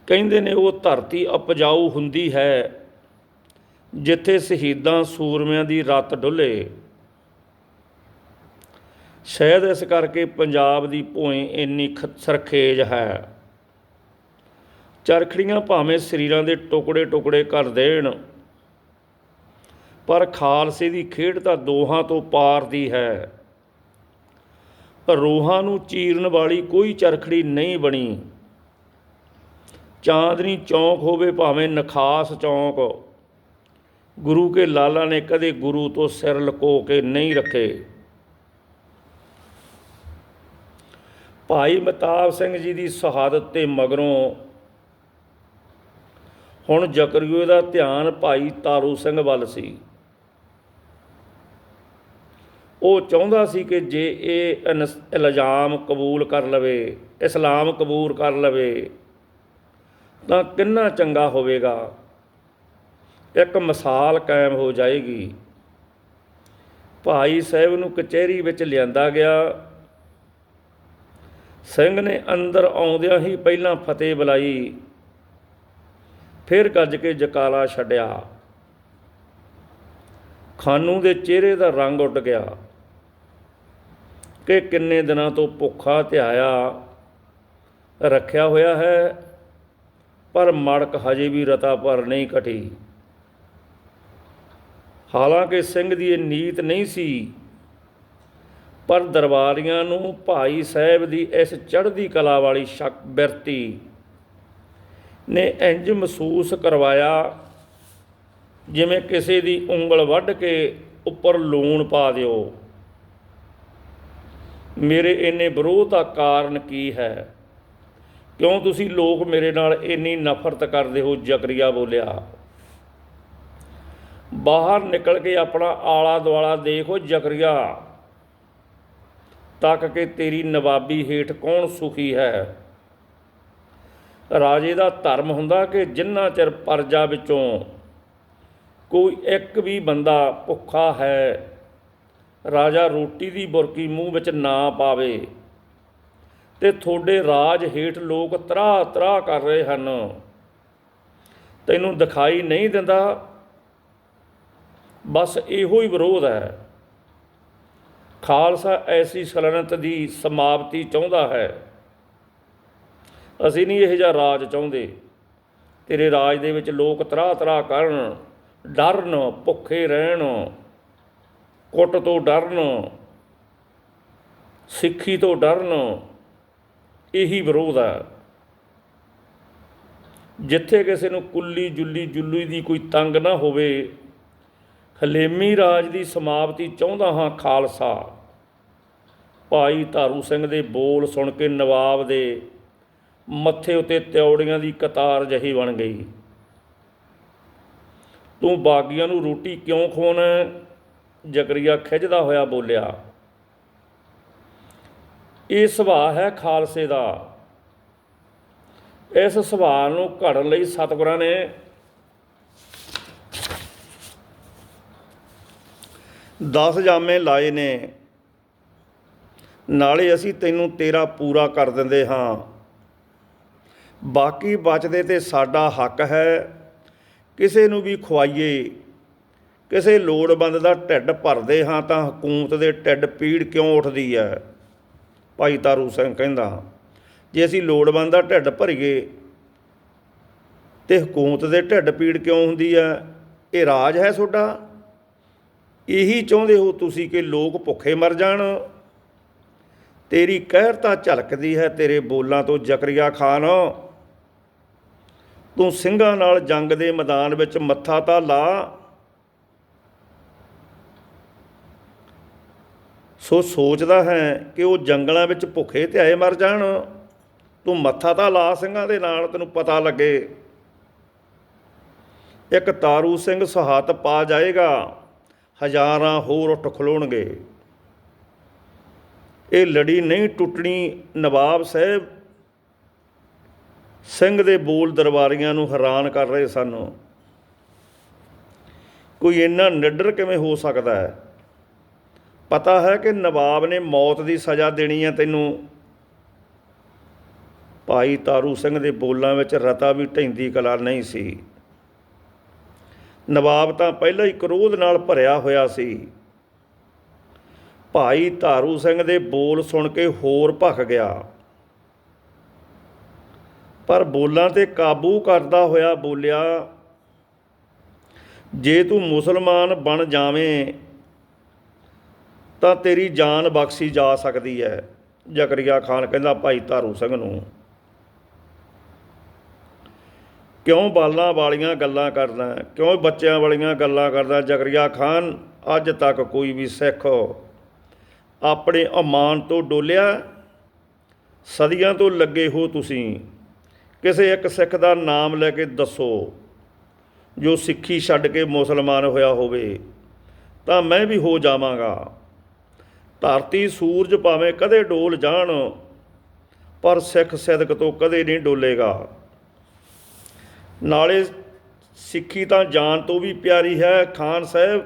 ਕਹਿੰਦੇ ਨੇ ਉਹ ਧਰਤੀ ਉਪਜਾਊ ਹੁੰਦੀ ਹੈ, ਜਿੱਥੇ ਸ਼ਹੀਦਾਂ ਸੂਰਮਿਆਂ ਦੀ ਰਤ ਡੁੱਲੇ। ਸ਼ਾਇਦ ਇਸ ਕਰਕੇ ਪੰਜਾਬ ਦੀ ਭੋਏ ਇੰਨੀ ਖ- ਸਰਖੇਜ ਹੈ। ਚਰਖੜੀਆਂ ਭਾਵੇਂ ਸਰੀਰਾਂ ਦੇ ਟੁਕੜੇ ਟੁਕੜੇ ਕਰ ਦੇਣ, ਪਰ ਖਾਲਸੇ ਦੀ ਖੇਡ ਤਾਂ ਦੋਹਾਂ ਤੋਂ ਪਾਰ ਦੀ ਹੈ। ਰੂਹਾਂ ਨੂੰ ਚੀਰਨ ਵਾਲੀ ਕੋਈ ਚਰਖੜੀ ਨਹੀਂ ਬਣੀ। ਚਾਂਦਨੀ ਚੌਂਕ ਹੋਵੇ ਭਾਵੇਂ ਨਖਾਸ ਚੌਂਕ। ਗੁਰੂ ਕੇ ਲਾਲਾ ਨੇ ਕਦੇ ਗੁਰੂ ਤੋਂ ਸਿਰ ਲਕੋ ਕੇ ਨਹੀਂ ਰੱਖੇ। ਭਾਈ ਮਤਾਬ ਸਿੰਘ ਜੀ ਦੀ ਸ਼ਹਾਦਤ ਤੇ ਮਗਰੋਂ ਹੁਣ ਜਕਰੀਓ ਦਾ ਧਿਆਨ ਭਾਈ ਤਾਰੂ ਸਿੰਘ ਵੱਲ ਸੀ। ਉਹ ਚਾਹੁੰਦਾ ਸੀ ਕਿ ਜੇ ਇਹ ਇਨਸ- ਇਲਜ਼ਾਮ ਕਬੂਲ ਕਰ ਲਵੇ, ਇਸਲਾਮ ਕਬੂਲ ਕਰ ਲਵੇ, ਤਾਂ ਕਿੰਨਾ ਚੰਗਾ ਹੋਵੇਗਾ? ਇੱਕ ਮਿਸਾਲ ਕਾਇਮ ਹੋ ਜਾਏਗੀ। ਭਾਈ ਸਾਹਿਬ ਨੂੰ ਕਚਹਿਰੀ ਵਿੱਚ ਲਿਆਂਦਾ ਗਿਆ। ਸਿੰਘ ਨੇ ਅੰਦਰ ਆਉਂਦਿਆਂ ਹੀ ਪਹਿਲਾਂ ਫਤਿਹ ਬੁਲਾਈ। ਫਿਰ ਗੱਜ ਕੇ ਜਕਾਲਾ ਛੱਡਿਆ। ਖਾਨੂ ਦੇ ਚਿਹਰੇ ਦਾ ਰੰਗ ਉੱਡ ਗਿਆ। ਕਿ ਕਿੰਨੇ ਦਿਨਾਂ ਤੋਂ ਭੁੱਖਾ ਧਿਆਇਆ ਰੱਖਿਆ ਹੋਇਆ ਹੈ, ਪਰ ਮੜਕ ਹਜੇ ਵੀ ਰਤਾ ਪਰ ਨਹੀਂ ਘਟੀ। ਹਾਲਾਂਕਿ ਸਿੰਘ ਦੀ ਇਹ ਨੀਤ ਨਹੀਂ ਸੀ, ਪਰ ਦਰਬਾਰੀਆਂ ਨੂੰ ਭਾਈ ਸਾਹਿਬ ਦੀ ਇਸ ਚੜ੍ਹਦੀ ਕਲਾ ਵਾਲੀ ਸ਼ੱਕ ਬਿਰਤੀ ਨੇ ਇੰਜ ਮਹਿਸੂਸ ਕਰਵਾਇਆ, ਜਿਵੇਂ ਕਿਸੇ ਦੀ ਉਂਗਲ ਵੱਢ ਕੇ ਉੱਪਰ ਲੂਣ ਪਾ ਦਿਓ। ਮੇਰੇ ਇੰਨੇ ਵਿਰੋਧ ਦਾ ਕਾਰਨ ਕੀ ਹੈ? ਕਿਉਂ ਤੁਸੀਂ ਲੋਕ ਮੇਰੇ ਨਾਲ ਇੰਨੀ ਨਫ਼ਰਤ ਕਰਦੇ ਹੋ, ਜ਼ਕਰੀਆ ਬੋਲਿਆ? ਬਾਹਰ ਨਿਕਲ ਕੇ ਆਪਣਾ ਆਲਾ ਦੁਆਲਾ ਦੇਖੋ ਜ਼ਕਰੀਆ। ਤੱਕ ਕਿ ਤੇਰੀ ਨਵਾਬੀ ਹੇਠ ਕੌਣ ਸੁਖੀ ਹੈ? ਰਾਜੇ ਦਾ ਧਰਮ ਹੁੰਦਾ ਕਿ ਜਿੰਨਾ ਚਿਰ ਪਰਜਾ ਵਿੱਚੋਂ ਕੋਈ ਇੱਕ ਵੀ ਬੰਦਾ ਭੁੱਖਾ ਹੈ ਰਾਜਾ ਰੋਟੀ ਦੀ ਬੁਰਕੀ ਮੂੰਹ ਵਿੱਚ ਨਾ ਪਾਵੇ ਤੇ ਤੁਹਾਡੇ ਰਾਜ ਹੇਠ ਲੋਕ ਤਰਾ ਤਰਾ ਕਰ ਰਹੇ ਹਨ। ਤੈਨੂੰ ਦਿਖਾਈ ਨਹੀਂ ਦਿੰਦਾ। ਬਸ ਇਹੋ ਹੀ ਵਿਰੋਧ ਹੈ। ਖਾਲਸਾ ਐਸੀ ਸਲਨਤ ਦੀ ਸਮਾਪਤੀ ਚਾਹੁੰਦਾ ਹੈ। ਅਸੀਂ ਨਹੀਂ ਇਹ ਜਿਹਾ ਰਾਜ ਚਾਹੁੰਦੇ। ਤੇਰੇ ਰਾਜ ਦੇ ਵਿੱਚ ਲੋਕ ਤਰਾ ਤਰਾ ਕਰਨ, ਡਰਨ, ਭੁੱਖੇ ਰਹਿਣ। ਕੁੱਟ ਤੋਂ ਡਰਨ, ਸਿੱਖੀ ਤੋਂ ਡਰਨ, ਇਹੀ ਵਿਰੋਧ ਹੈ ਜਿੱਥੇ ਕਿਸੇ ਨੂੰ ਕੁੱਲੀ ਜੁੱਲੀ ਜੁੱਲੀ ਦੀ ਕੋਈ ਤੰਗ ਨਾ ਹੋਵੇ, ਹਲੇਮੀ ਰਾਜ ਦੀ ਸਮਾਪਤੀ ਚਾਹੁੰਦਾ ਹਾਂ ਖਾਲਸਾ। ਭਾਈ ਧਾਰੂ ਸਿੰਘ ਦੇ ਬੋਲ ਸੁਣ ਕੇ ਨਵਾਬ ਦੇ ਮੱਥੇ ਉਤੇ ਤਿਉੜੀਆਂ ਦੀ ਕਤਾਰ ਜਹੀ ਬਣ ਗਈ। ਤੂੰ ਬਾਗੀਆਂ ਨੂੰ ਰੋਟੀ ਕਿਉਂ ਖਵਾਉਣਾ? ਜ਼ਕਰੀਆ ਖਿੱਚਦਾ ਹੋਇਆ ਬੋਲਿਆ, ਇਹ ਸੁਭਾਅ ਹੈ ਖਾਲਸੇ ਦਾ। ਇਸ ਸੁਭਾਅ ਨੂੰ ਘੜਨ ਲਈ ਸਤਿਗੁਰਾਂ ਨੇ ਦਸ ਜਾਮੇ ਲਾਏ ਨੇ। ਨਾਲੇ ਅਸੀਂ ਤੈਨੂੰ ਤੇਰਾ ਪੂਰਾ ਕਰ ਦਿੰਦੇ ਹਾਂ। ਬਾਕੀ ਬਚਦੇ ਤੇ ਸਾਡਾ ਹੱਕ ਹੈ, ਕਿਸੇ ਨੂੰ ਵੀ ਖਵਾਈਏ ਕਿਸੇ ਲੋੜਵੰਦ ਦਾ ਢਿੱਡ ਭਰਦੇ ਹਾਂ ਤਾਂ ਹਕੂਮਤ ਦੇ ਢਿੱਡ ਪੀੜ ਕਿਉਂ ਉੱਠਦੀ ਹੈ ਭਾਈ ਤਾਰੂ ਸਿੰਘ ਕਹਿੰਦਾ, ਜੇ ਅਸੀਂ ਲੋੜਵੰਦ ਦਾ ਢਿੱਡ ਭਰੀਏ ਤੇ ਹਕੂਮਤ ਦੇ ਢਿੱਡ ਪੀੜ ਕਿਉਂ ਹੁੰਦੀ ਹੈ ਇਹ ਰਾਜ ਹੈ ਤੁਹਾਡਾ। ਇਹੀ ਚਾਹੁੰਦੇ ਹੋ ਤੁਸੀਂ ਕਿ ਲੋਕ ਭੁੱਖੇ ਮਰ ਜਾਣ? ਤੇਰੀ ਕਹਿਰਤਾ ਝਲਕਦੀ ਹੈ, ਤੇਰੇ ਬੋਲਾਂ ਤੋਂ ਜ਼ਕਰੀਆ ਖਾਨ। ਤੂੰ ਸਿੰਘਾਂ ਨਾਲ ਜੰਗ ਦੇ ਮੈਦਾਨ ਵਿੱਚ ਮੱਥਾ ਤਾਂ ਲਾ। ਸੋ ਸੋਚਦਾ ਹੈ ਕਿ ਉਹ ਜੰਗਲਾਂ ਵਿੱਚ ਭੁੱਖੇ ਤੇ ਆਏ ਮਰ ਜਾਣ। ਤੂੰ ਮੱਥਾ ਤਾਂ ਲਾ ਸਿੰਘਾਂ ਦੇ ਨਾਲ, ਤੈਨੂੰ ਪਤਾ ਲੱਗੇ। ਇੱਕ ਤਾਰੂ ਸਿੰਘ ਸਹਾਤ ਪਾ ਜਾਏਗਾ, ਹਜ਼ਾਰਾਂ ਹੋਰ ਉੱਠ ਖਲੋਣਗੇ। ਇਹ ਲੜੀ ਨਹੀਂ ਟੁੱਟਣੀ ਨਵਾਬ ਸਾਹਿਬ। ਸਿੰਘ ਦੇ ਬੋਲ ਦਰਬਾਰੀਆਂ ਨੂੰ ਹੈਰਾਨ ਕਰ ਰਹੇ ਸਨ। ਕੋਈ ਇੰਨਾ ਨਿੱਡਰ ਕਿਵੇਂ ਹੋ ਸਕਦਾ ਹੈ? ਪਤਾ ਹੈ ਕਿ ਨਵਾਬ ਨੇ ਮੌਤ ਦੀ ਸਜ਼ਾ ਦੇਣੀ ਹੈ ਤੈਨੂੰ। ਭਾਈ ਤਾਰੂ ਸਿੰਘ ਦੇ ਬੋਲਾਂ ਵਿੱਚ ਰਤਾ ਵੀ ਢੈਂਦੀ ਕਲਾ ਨਹੀਂ ਸੀ। ਨਵਾਬ ਤਾਂ ਪਹਿਲਾਂ ਹੀ ਕਰੋਧ ਨਾਲ ਭਰਿਆ ਹੋਇਆ ਸੀ। ਭਾਈ ਤਾਰੂ ਸਿੰਘ ਦੇ ਬੋਲ ਸੁਣ ਕੇ ਹੋਰ ਭਖ ਗਿਆ। ਪਰ ਬੋਲਾਂ ਤੇ ਕਾਬੂ ਕਰਦਾ ਹੋਇਆ ਬੋਲਿਆ, ਜੇ ਤੂੰ ਮੁਸਲਮਾਨ ਬਣ ਜਾਵੇਂ ਤਾਂ ਤੇਰੀ ਜਾਨ ਬਖਸ਼ੀ ਜਾ ਸਕਦੀ ਹੈ। ਜ਼ਕਰੀਆ ਖਾਨ ਕਹਿੰਦਾ, ਭਾਈ ਧਾਰੂ ਸਿੰਘ ਨੂੰ ਕਿਉਂ ਬਾਲਾਂ ਵਾਲੀਆਂ ਗੱਲਾਂ ਕਰਦਾ ਕਿਉਂ ਬੱਚਿਆਂ ਵਾਲੀਆਂ ਗੱਲਾਂ ਕਰਦਾ ਜ਼ਕਰੀਆ ਖਾਨ, ਅੱਜ ਤੱਕ ਕੋਈ ਵੀ ਸਿੱਖ ਆਪਣੇ ਅਮਾਨ ਤੋਂ ਡੋਲਿਆ, ਸਦੀਆਂ ਤੋਂ ਲੱਗੇ ਹੋ ਤੁਸੀਂ। ਕਿਸੇ ਇੱਕ ਸਿੱਖ ਦਾ ਨਾਮ ਲੈ ਕੇ ਦੱਸੋ, ਜੋ ਸਿੱਖੀ ਛੱਡ ਕੇ ਮੁਸਲਮਾਨ ਹੋਇਆ ਹੋਵੇ, ਤਾਂ ਮੈਂ ਵੀ ਹੋ ਜਾਵਾਂਗਾ। ਧਰਤੀ ਸੂਰਜ ਭਾਵੇਂ ਕਦੇ ਡੋਲ ਜਾਣ, ਪਰ ਸਿੱਖ ਸਿਦਕ ਤੋਂ ਕਦੇ ਨਹੀਂ ਡੋਲੇਗਾ। ਨਾਲੇ ਸਿੱਖੀ ਤਾਂ ਜਾਨ ਤੋਂ ਵੀ ਪਿਆਰੀ ਹੈ, ਖਾਨ ਸਾਹਿਬ।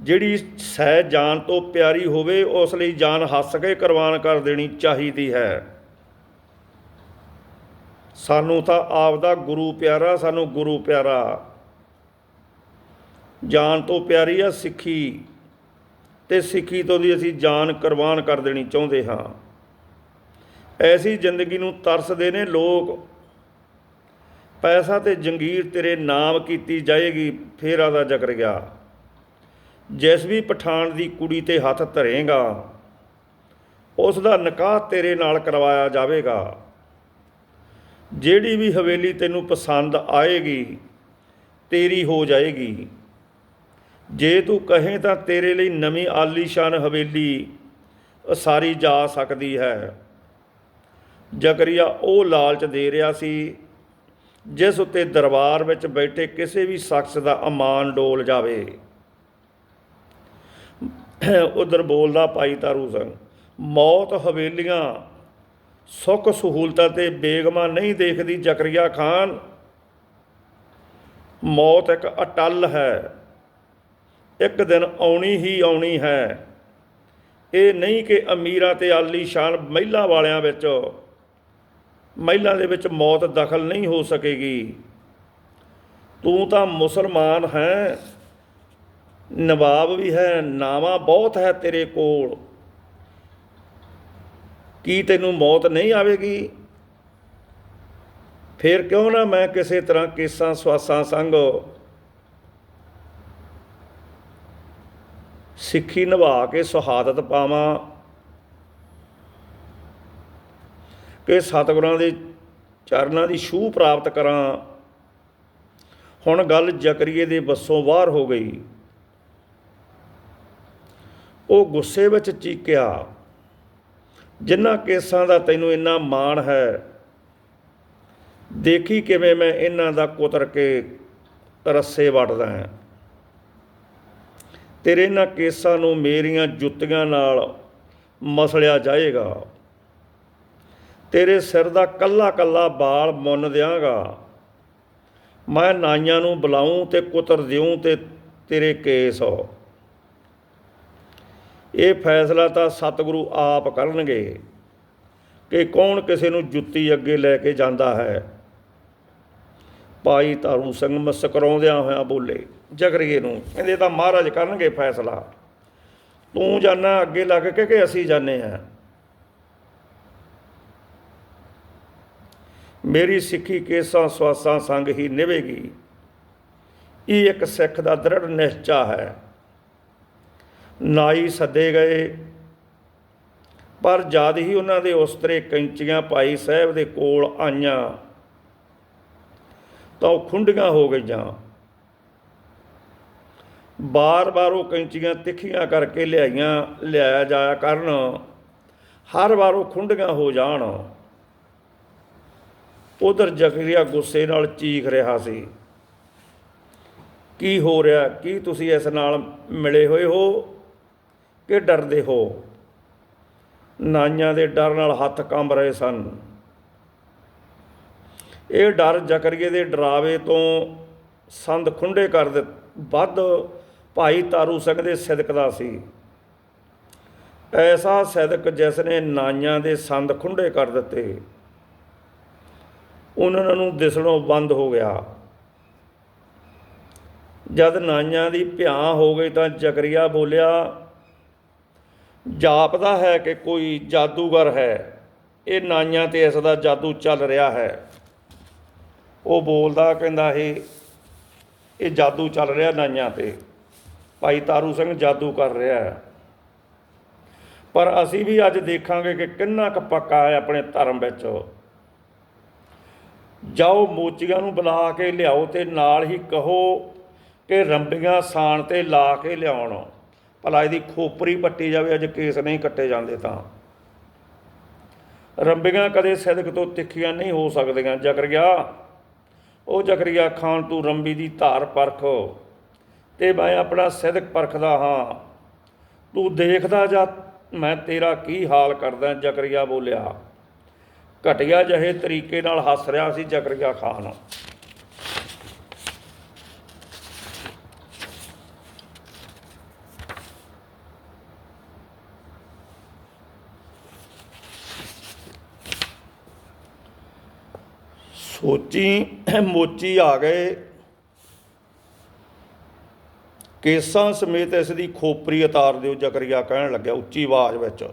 ਜਿਹੜੀ ਸਹਿ ਜਾਨ ਤੋਂ ਪਿਆਰੀ ਹੋਵੇ, ਉਸ ਲਈ ਜਾਨ ਹੱਸ ਕੇ ਕੁਰਬਾਨ ਕਰ ਦੇਣੀ ਚਾਹੀਦੀ ਹੈ। ਸਾਨੂੰ ਤਾਂ ਆਪਦਾ ਗੁਰੂ ਪਿਆਰਾ, ਸਾਨੂੰ ਗੁਰੂ ਪਿਆਰਾ। ਜਾਨ ਤੋਂ ਪਿਆਰੀ ਆ ਸਿੱਖੀ। ਤੇ ਸਿੱਖੀ ਤੋਂ ਦੀ ਅਸੀਂ ਜਾਨ ਕੁਰਬਾਨ ਕਰ ਦੇਣੀ ਚਾਹੁੰਦੇ ਹਾਂ। ਐਸੀ ਜ਼ਿੰਦਗੀ ਨੂੰ ਤਰਸਦੇ ਨੇ ਲੋਕ। ਪੈਸਾ ਤੇ ਜੰਗੀਰ ਤੇਰੇ ਨਾਮ ਕੀਤੀ ਜਾਏਗੀ, ਫੇਰਾ ਦਾ ਜ਼ਿਕਰ ਗਿਆ। ਜਿਸ ਵੀ ਪਠਾਨ ਦੀ ਕੁੜੀ ਤੇ ਹੱਥ ਧਰੇਗਾ, ਉਸ ਦਾ ਨਿਕਾਹ ਤੇਰੇ ਨਾਲ ਕਰਵਾਇਆ ਜਾਵੇਗਾ। ਜਿਹੜੀ ਵੀ ਹਵੇਲੀ ਤੈਨੂੰ ਪਸੰਦ ਆਏਗੀ, ਤੇਰੀ ਹੋ ਜਾਏਗੀ। ਜੇ ਤੂੰ ਕਹੇ ਤਾਂ ਤੇਰੇ ਲਈ ਨਵੀਂ ਆਲੀਸ਼ਾਨ ਹਵੇਲੀ ਉਸਾਰੀ ਜਾ ਸਕਦੀ ਹੈ। ਜ਼ਕਰੀਆ ਉਹ ਲਾਲਚ ਦੇ ਰਿਹਾ ਸੀ, ਜਿਸ ਉੱਤੇ ਦਰਬਾਰ ਵਿੱਚ ਬੈਠੇ ਕਿਸੇ ਵੀ ਸ਼ਖਸ ਦਾ ਅਮਾਨ ਡੋਲ ਜਾਵੇ। ਉਧਰ ਬੋਲਦਾ ਭਾਈ ਤਾਰੂ ਸਿੰਘ, ਮੌਤ ਹਵੇਲੀਆਂ ਸੁੱਖ ਸਹੂਲਤਾਂ ਤੇ ਬੇਗਮਾ ਨਹੀਂ ਦੇਖਦੀ ਜ਼ਕਰੀਆ ਖਾਨ। ਮੌਤ ਇੱਕ ਅਟਲ ਹੈ। ਇੱਕ ਦਿਨ ਆਉਣੀ ਹੀ ਆਉਣੀ ਹੈ। ਇਹ ਨਹੀਂ ਕਿ ਅਮੀਰਾਂ ਤੇ ਆਲੀਸ਼ਾਨ ਮਹਿਲਾ ਵਾਲਿਆਂ ਵਿੱਚ, ਮਹਿਲਾ ਦੇ ਵਿੱਚ ਮੌਤ ਦਖਲ ਨਹੀਂ ਹੋ ਸਕੇਗੀ। ਤੂੰ ਤਾਂ ਮੁਸਲਮਾਨ ਹੈ, ਨਵਾਬ ਵੀ ਹੈ, ਨਾਵਾ ਬਹੁਤ ਹੈ ਤੇਰੇ ਕੋਲ। ਕੀ ਤੈਨੂੰ ਮੌਤ ਨਹੀਂ ਆਵੇਗੀ? ਫਿਰ ਕਿਉਂ ਨਾ ਮੈਂ ਕਿਸੇ ਤਰ੍ਹਾਂ ਕੇਸਾਂ ਸਵਾਸਾਂ ਸੰਗ ਸਿੱਖੀ ਨਿਭਾ ਕੇ ਸੁਹਾਦਤ ਪਾਵਾਂ। ਕਿ ਸਤਿਗੁਰਾਂ ਦੇ ਚਰਨਾਂ ਦੀ ਛੂਹ ਪ੍ਰਾਪਤ ਕਰਾਂ। ਹੁਣ ਗੱਲ ਜ਼ਕਰੀਏ ਦੇ ਬੱਸੋਂ ਬਾਹਰ ਹੋ ਗਈ। ਉਹ ਗੁੱਸੇ ਵਿੱਚ ਚੀਕਿਆ, ਜਿਨ੍ਹਾਂ ਕੇਸਾਂ ਦਾ ਤੈਨੂੰ ਇੰਨਾ ਮਾਣ ਹੈ, ਦੇਖੀ ਕਿਵੇਂ ਮੈਂ ਇਹਨਾਂ ਦਾ ਕੁਤਰ ਕੇ ਰੱਸੇ ਵੱਟਦਾ ਹਾਂ। ਤੇਰੇ ਇਹਨਾਂ ਕੇਸਾਂ ਨੂੰ ਮੇਰੀਆਂ ਜੁੱਤੀਆਂ ਨਾਲ ਮਸਲਿਆ ਜਾਏਗਾ। ਤੇਰੇ ਸਿਰ ਦਾ ਕੱਲਾ ਕੱਲਾ ਬਾਲ ਮੁੰਨ ਦਿਆਂਗਾ। ਮੈਂ ਨਾਈਆਂ ਨੂੰ ਬੁਲਾਉਂ ਤੇ ਕੁਤਰ ਦਿਉਂ ਤੇ ਤੇਰੇ ਕੇਸ। ਹੋ ਇਹ ਫੈਸਲਾ ਤਾਂ ਸਤਿਗੁਰੂ ਆਪ ਕਰਨਗੇ ਕਿ ਕੌਣ ਕਿਸੇ ਨੂੰ ਜੁੱਤੀ ਅੱਗੇ ਲੈ ਕੇ ਜਾਂਦਾ ਹੈ। ਭਾਈ ਤਾਰੂ ਸਿੰਘ ਮਸਕਰਾਉਂਦਿਆਂ ਹੋਇਆਂ ਬੋਲੇ ਜਗਰੀਏ ਨੂੰ, ਕਹਿੰਦੇ ਤਾਂ ਮਹਾਰਾਜ ਕਰਨਗੇ ਫੈਸਲਾ। ਤੂੰ ਜਾਣਾ ਅੱਗੇ ਲੱਗ ਕੇ ਕਿ ਅਸੀਂ ਜਾਣੇ ਆ? ਮੇਰੀ ਸਿੱਖੀ ਕੇਸਾਂ ਸਵਾਸਾਂ ਸੰਗ ਹੀ ਨਿਵੇਗੀ। ਇਹ ਇੱਕ ਸਿੱਖ ਦਾ ਦ੍ਰਿੜ ਨਿਸ਼ਚਾ ਹੈ। ਨਾਈ ਸੱਦੇ ਗਏ। ਪਰ ਜਦ ਹੀ ਉਹਨਾਂ ਦੇ ਉਸਤਰੇ ਕੈਂਚੀਆਂ ਭਾਈ ਸਾਹਿਬ ਦੇ ਕੋਲ ਆਈਆਂ ਤਾਂ ਉਹ ਖੁੰਡੀਆਂ ਹੋ ਗਈਆਂ। ਬਾਰ-ਬਾਰ ਉਹ ਕੈਂਚੀਆਂ ਤਿੱਖੀਆਂ ਕਰਕੇ ਲਿਆਈਆਂ, ਲਿਆਇਆ ਜਾਇਆ ਕਰਨ। ਹਰ ਵਾਰ ਉਹ ਖੁੰਡੀਆਂ ਹੋ ਜਾਣ। ਉਧਰ ਜ਼ਕਰੀਆ ਗੁੱਸੇ ਨਾਲ ਚੀਖ ਰਿਹਾ ਸੀ। ਕੀ ਹੋ ਰਿਹਾ? ਕੀ ਤੁਸੀਂ ਇਸ ਨਾਲ ਮਿਲੇ ਹੋਏ ਹੋ? ਕਿ ਡਰਦੇ ਹੋ? ਨਾਈਆਂ ਦੇ ਡਰ ਨਾਲ ਹੱਥ ਕੰਬ ਰਹੇ ਸਨ। ਇਹ ਡਰ ਜ਼ਕਰੀਏ ਦੇ ਡਰਾਵੇ ਤੋਂ ਸੰਦ ਖੁੰਡੇ ਕਰ ਦਿੱ ਵੱਧ ਭਾਈ ਤਾਰੂ ਸਿੰਘ ਦੇ ਸਿਦਕ ਦਾ ਸੀ। ਐਸਾ ਸਿਦਕ ਜਿਸ ਨੇ ਨਾਈਆਂ ਦੇ ਸੰਦ ਖੁੰਡੇ ਕਰ ਦਿੱਤੇ। ਉਹਨਾਂ ਨੂੰ ਦਿਸਣੋਂ ਬੰਦ ਹੋ ਗਿਆ। ਜਦ ਨਾਈਆਂ ਦੀ ਭਿਆ ਹੋ ਗਈ ਤਾਂ ਜ਼ਕਰੀਆ ਬੋਲਿਆ, ਜਾਪਦਾ ਹੈ ਕਿ ਕੋਈ ਜਾਦੂਗਰ ਹੈ। ਇਹ ਨਾਈਆਂ ਤੇ ਇਸ ਦਾ ਜਾਦੂ ਚੱਲ ਰਿਹਾ ਹੈ। ਉਹ ਬੋਲਦਾ, ਕਹਿੰਦਾ ਇਹ ਇਹ ਜਾਦੂ ਚੱਲ ਰਿਹਾ ਨਾਈਆਂ ਤੇ। ਭਾਈ ਤਾਰੂ ਸਿੰਘ ਜਾਦੂ ਕਰ ਰਿਹਾ ਹੈ। ਪਰ ਅਸੀਂ ਵੀ ਅੱਜ ਦੇਖਾਂਗੇ ਕਿ ਕਿੰਨਾ ਕੁ ਪੱਕਾ ਹੈ ਆਪਣੇ ਧਰਮ ਵਿੱਚ। ਜਾਓ ਮੋਚੀਆਂ ਨੂੰ ਬੁਲਾ ਕੇ ਲਿਆਓ ਤੇ ਨਾਲ ਹੀ ਕਹੋ ਕਿ ਰੰਬੀਆਂ ਸਾਣ ਤੇ ਲਾ ਕੇ ਲਿਆਉਣ। ਭਲਾ ਇਹਦੀ ਖੋਪਰੀ ਪੱਟੀ ਜਾਵੇ, ਅੱਜ ਕੇਸ ਨਹੀਂ ਕੱਟੇ ਜਾਂਦੇ ਤਾਂ। ਰੰਬੀਆਂ ਕਦੇ ਸਿਦਕ ਤੋਂ ਤਿੱਖੀਆਂ ਨਹੀਂ ਹੋ ਸਕਦੀਆਂ ਜ਼ਕਰੀਆ ਉਹ ਜ਼ਕਰੀਆ, ਖਾਨ, ਤੂੰ ਰੰਬੀ ਦੀ ਧਾਰ ਪਰਖ ਤੇ ਮੈਂ ਆਪਣਾ ਸਿਦਕ ਪਰਖਦਾ ਹਾਂ। ਤੂੰ ਦੇਖਦਾ ਜਾ, ਮੈਂ ਤੇਰਾ ਕੀ ਹਾਲ ਕਰਦਾ? ਜ਼ਕਰੀਆ ਬੋਲਿਆ, ਘਟਿਆ ਜਿਹੇ ਤਰੀਕੇ ਨਾਲ ਹੱਸ ਰਿਹਾ ਸੀ ਜ਼ਕਰੀਆ ਖਾਨ। ਸੋਚੀ, ਮੋਚੀ ਆ ਗਏ। ਕੇਸਾਂ ਸਮੇਤ ਇਸ ਦੀ ਖੋਪਰੀ ਉਤਾਰ ਦਿਓ, ਜ਼ਕਰੀਆ ਕਹਿਣ ਲੱਗਿਆ, ਉੱਚੀ ਆਵਾਜ਼ ਵਿੱਚ।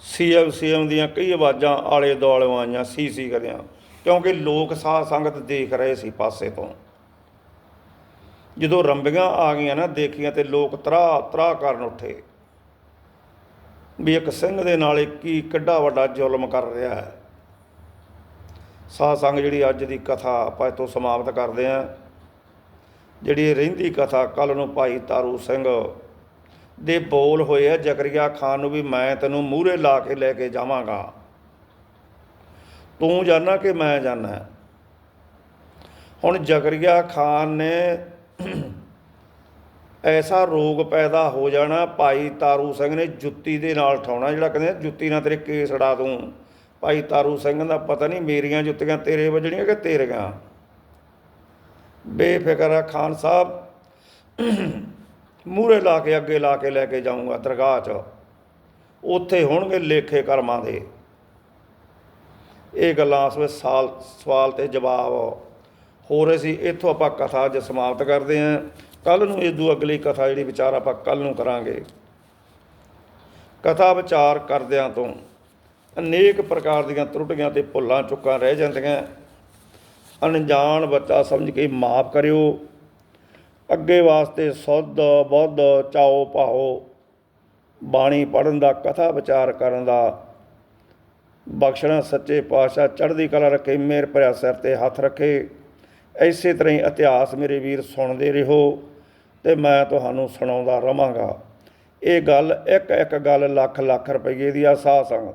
ਸੀਐਮ ਸੀਐਮ ਦੀਆਂ ਕਈ ਆਵਾਜ਼ਾਂ ਆਲੇ ਦੁਆਲੇ ਆਈਆਂ, ਸੀ ਸੀ ਕਰਿਆ। ਕਿਉਂਕਿ ਲੋਕ ਸਾਧ ਸੰਗਤ ਦੇਖ ਰਹੇ ਸੀ ਪਾਸੇ ਤੋਂ। ਜਦੋਂ ਰੰਬੀਆਂ ਆ ਗਈਆਂ ਨਾ, ਦੇਖੀਆਂ ਤੇ ਲੋਕ ਤਰਾ ਤਰਾ ਕਰਨ ਉੱਠੇ। ਵੀ ਇੱਕ ਸਿੰਘ ਦੇ ਨਾਲ ਇੱਕ ਹੀ ਕਿੱਡਾ ਵੱਡਾ ਜ਼ੁਲਮ ਕਰ ਰਿਹਾ ਹੈ। ਸਾਧ ਸੰਗ ਜਿਹੜੀ ਅੱਜ ਦੀ ਕਥਾ ਆਪਾਂ ਇਤੋਂ ਸਮਾਪਤ ਕਰਦੇ ਹਾਂ। ਜਿਹੜੀ ਰਹਿੰਦੀ ਕਥਾ ਕੱਲ ਨੂੰ ਭਾਈ ਤਾਰੂ ਸਿੰਘ ਦੇ ਬੋਲ ਹੋਏ ਆ, ਜ਼ਕਰੀਆ ਖਾਨ ਨੂੰ ਵੀ ਮੈਂ ਤੈਨੂੰ ਮੂਹਰੇ ਲਾ ਕੇ ਲੈ ਕੇ ਜਾਵਾਂਗਾ। ਤੂੰ ਜਾਣਾ ਕਿ ਮੈਂ ਜਾਣਾ ਹੁਣ ਜ਼ਕਰੀਆ ਖਾਨ ਨੇ ਐਸਾ ਰੋਗ ਪੈਦਾ ਹੋ ਜਾਣਾ, ਭਾਈ ਤਾਰੂ ਸਿੰਘ ਨੇ ਜੁੱਤੀ ਦੇ ਨਾਲ ਠਾਉਣਾ, ਜਿਹੜਾ ਕਹਿੰਦੇ ਜੁੱਤੀ ਨਾਲ ਤੇਰੇ ਕੇਸ ਅੜਾ ਦੂੰ। ਭਾਈ ਤਾਰੂ ਸਿੰਘ ਦਾ ਪਤਾ ਨਹੀਂ ਮੇਰੀਆਂ ਜੁੱਤੀਆਂ ਤੇਰੇ ਵੱਜਣੀਆਂ ਕਿ ਤੇਰੀਆਂ? ਬੇਫਿਕਰ ਆ ਖਾਨ ਸਾਹਿਬ। ਮੂਹਰੇ ਲਾ ਕੇ ਅੱਗੇ ਲਾ ਕੇ ਲੈ ਕੇ ਜਾਊਂਗਾ ਦਰਗਾਹ 'ਚ। ਉੱਥੇ ਹੋਣਗੇ ਲੇਖੇ ਕਰਮਾਂ ਦੇ। ਇਹ ਗੱਲਾਂ ਉਸ ਵਿੱਚ ਸਾਲ, ਸਵਾਲ ਤੇ ਜਵਾਬ। ਹੋ ਰਹੇ ਸੀ ਇੱਥੋਂ ਆਪਾਂ ਕਥਾ ਅੱਜ ਸਮਾਪਤ ਕਰਦੇ ਹਾਂ। ਕੱਲ ਨੂੰ ਇਹ ਇਦੋਂ ਅਗਲੀ ਕਥਾ ਜਿਹੜੀ ਵਿਚਾਰ ਆਪਾਂ ਕੱਲ ਨੂੰ ਕਰਾਂਗੇ। ਕਥਾ ਵਿਚਾਰ ਕਰਦਿਆਂ ਤੋਂ ਅਨੇਕ ਪ੍ਰਕਾਰ ਦੀਆਂ ਤਰੁੱਟੀਆਂ ਤੇ ਭੁੱਲਾਂ ਚੁੱਕਾਂ ਰਹਿ ਜਾਂਦੀਆਂ। ਅਣਜਾਣ ਬੱਚਾ ਸਮਝ ਕੇ ਮਾਫ ਕਰਿਓ। ਅੱਗੇ ਵਾਸਤੇ ਸੁੱਧ, ਬੁੱਧ ਚਾਓ ਪਾਓ ਬਾਣੀ ਪੜਨ ਦਾ, ਕਥਾ ਵਿਚਾਰ ਕਰਨ ਦਾ, ਬਖਸ਼ਣਾ ਸੱਚੇ ਪਾਤਸ਼ਾਹ, ਚੜ੍ਹਦੀ ਕਲਾ ਰੱਖੇ, ਮੇਰ ਭਰਿਆ ਸਿਰ ਤੇ ਹੱਥ ਰੱਖੇ। ਐਸੇ ਤਰ੍ਹਾਂ ਹੀ ਇਤਿਹਾਸ ਮੇਰੇ ਵੀਰ ਸੁਣਦੇ ਰਹੋ ਤੇ ਮੈਂ ਤੁਹਾਨੂੰ ਸੁਣਾਉਂਦਾ ਰਵਾਂਗਾ। ਇਹ ਗੱਲ ਇੱਕ ਇੱਕ ਗੱਲ ਲੱਖ ਲੱਖ ਰੁਪਏ ਦੀ ਆ। ਸਾਹ ਸੰਗ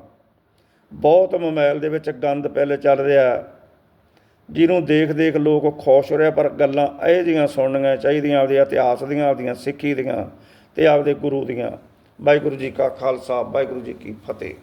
ਬਹੁਤ ਮੋਬਾਈਲ ਦੇ ਵਿੱਚ ਗੰਦ ਪਹਿਲੇ ਚੱਲ ਰਿਹਾ। ਜਿਹਨੂੰ ਦੇਖ ਦੇਖ ਲੋਕ ਖੁਸ਼ ਹੋ ਰਿਹਾ ਪਰ ਗੱਲਾਂ ਇਹ ਜੀਆਂ ਸੁਣਨੀਆਂ ਚਾਹੀਦੀਆਂ ਆਪਦੇ ਇਤਿਹਾਸ ਦੀਆਂ, ਆਪਦੀਆਂ ਸਿੱਖੀ ਦੀਆਂ ਤੇ ਆਪਦੇ ਗੁਰੂ ਦੀਆਂ। ਵਾਹਿਗੁਰੂ ਜੀ ਕਾ ਖਾਲਸਾ, ਵਾਹਿਗੁਰੂ ਜੀ ਕੀ ਫਤਿਹ।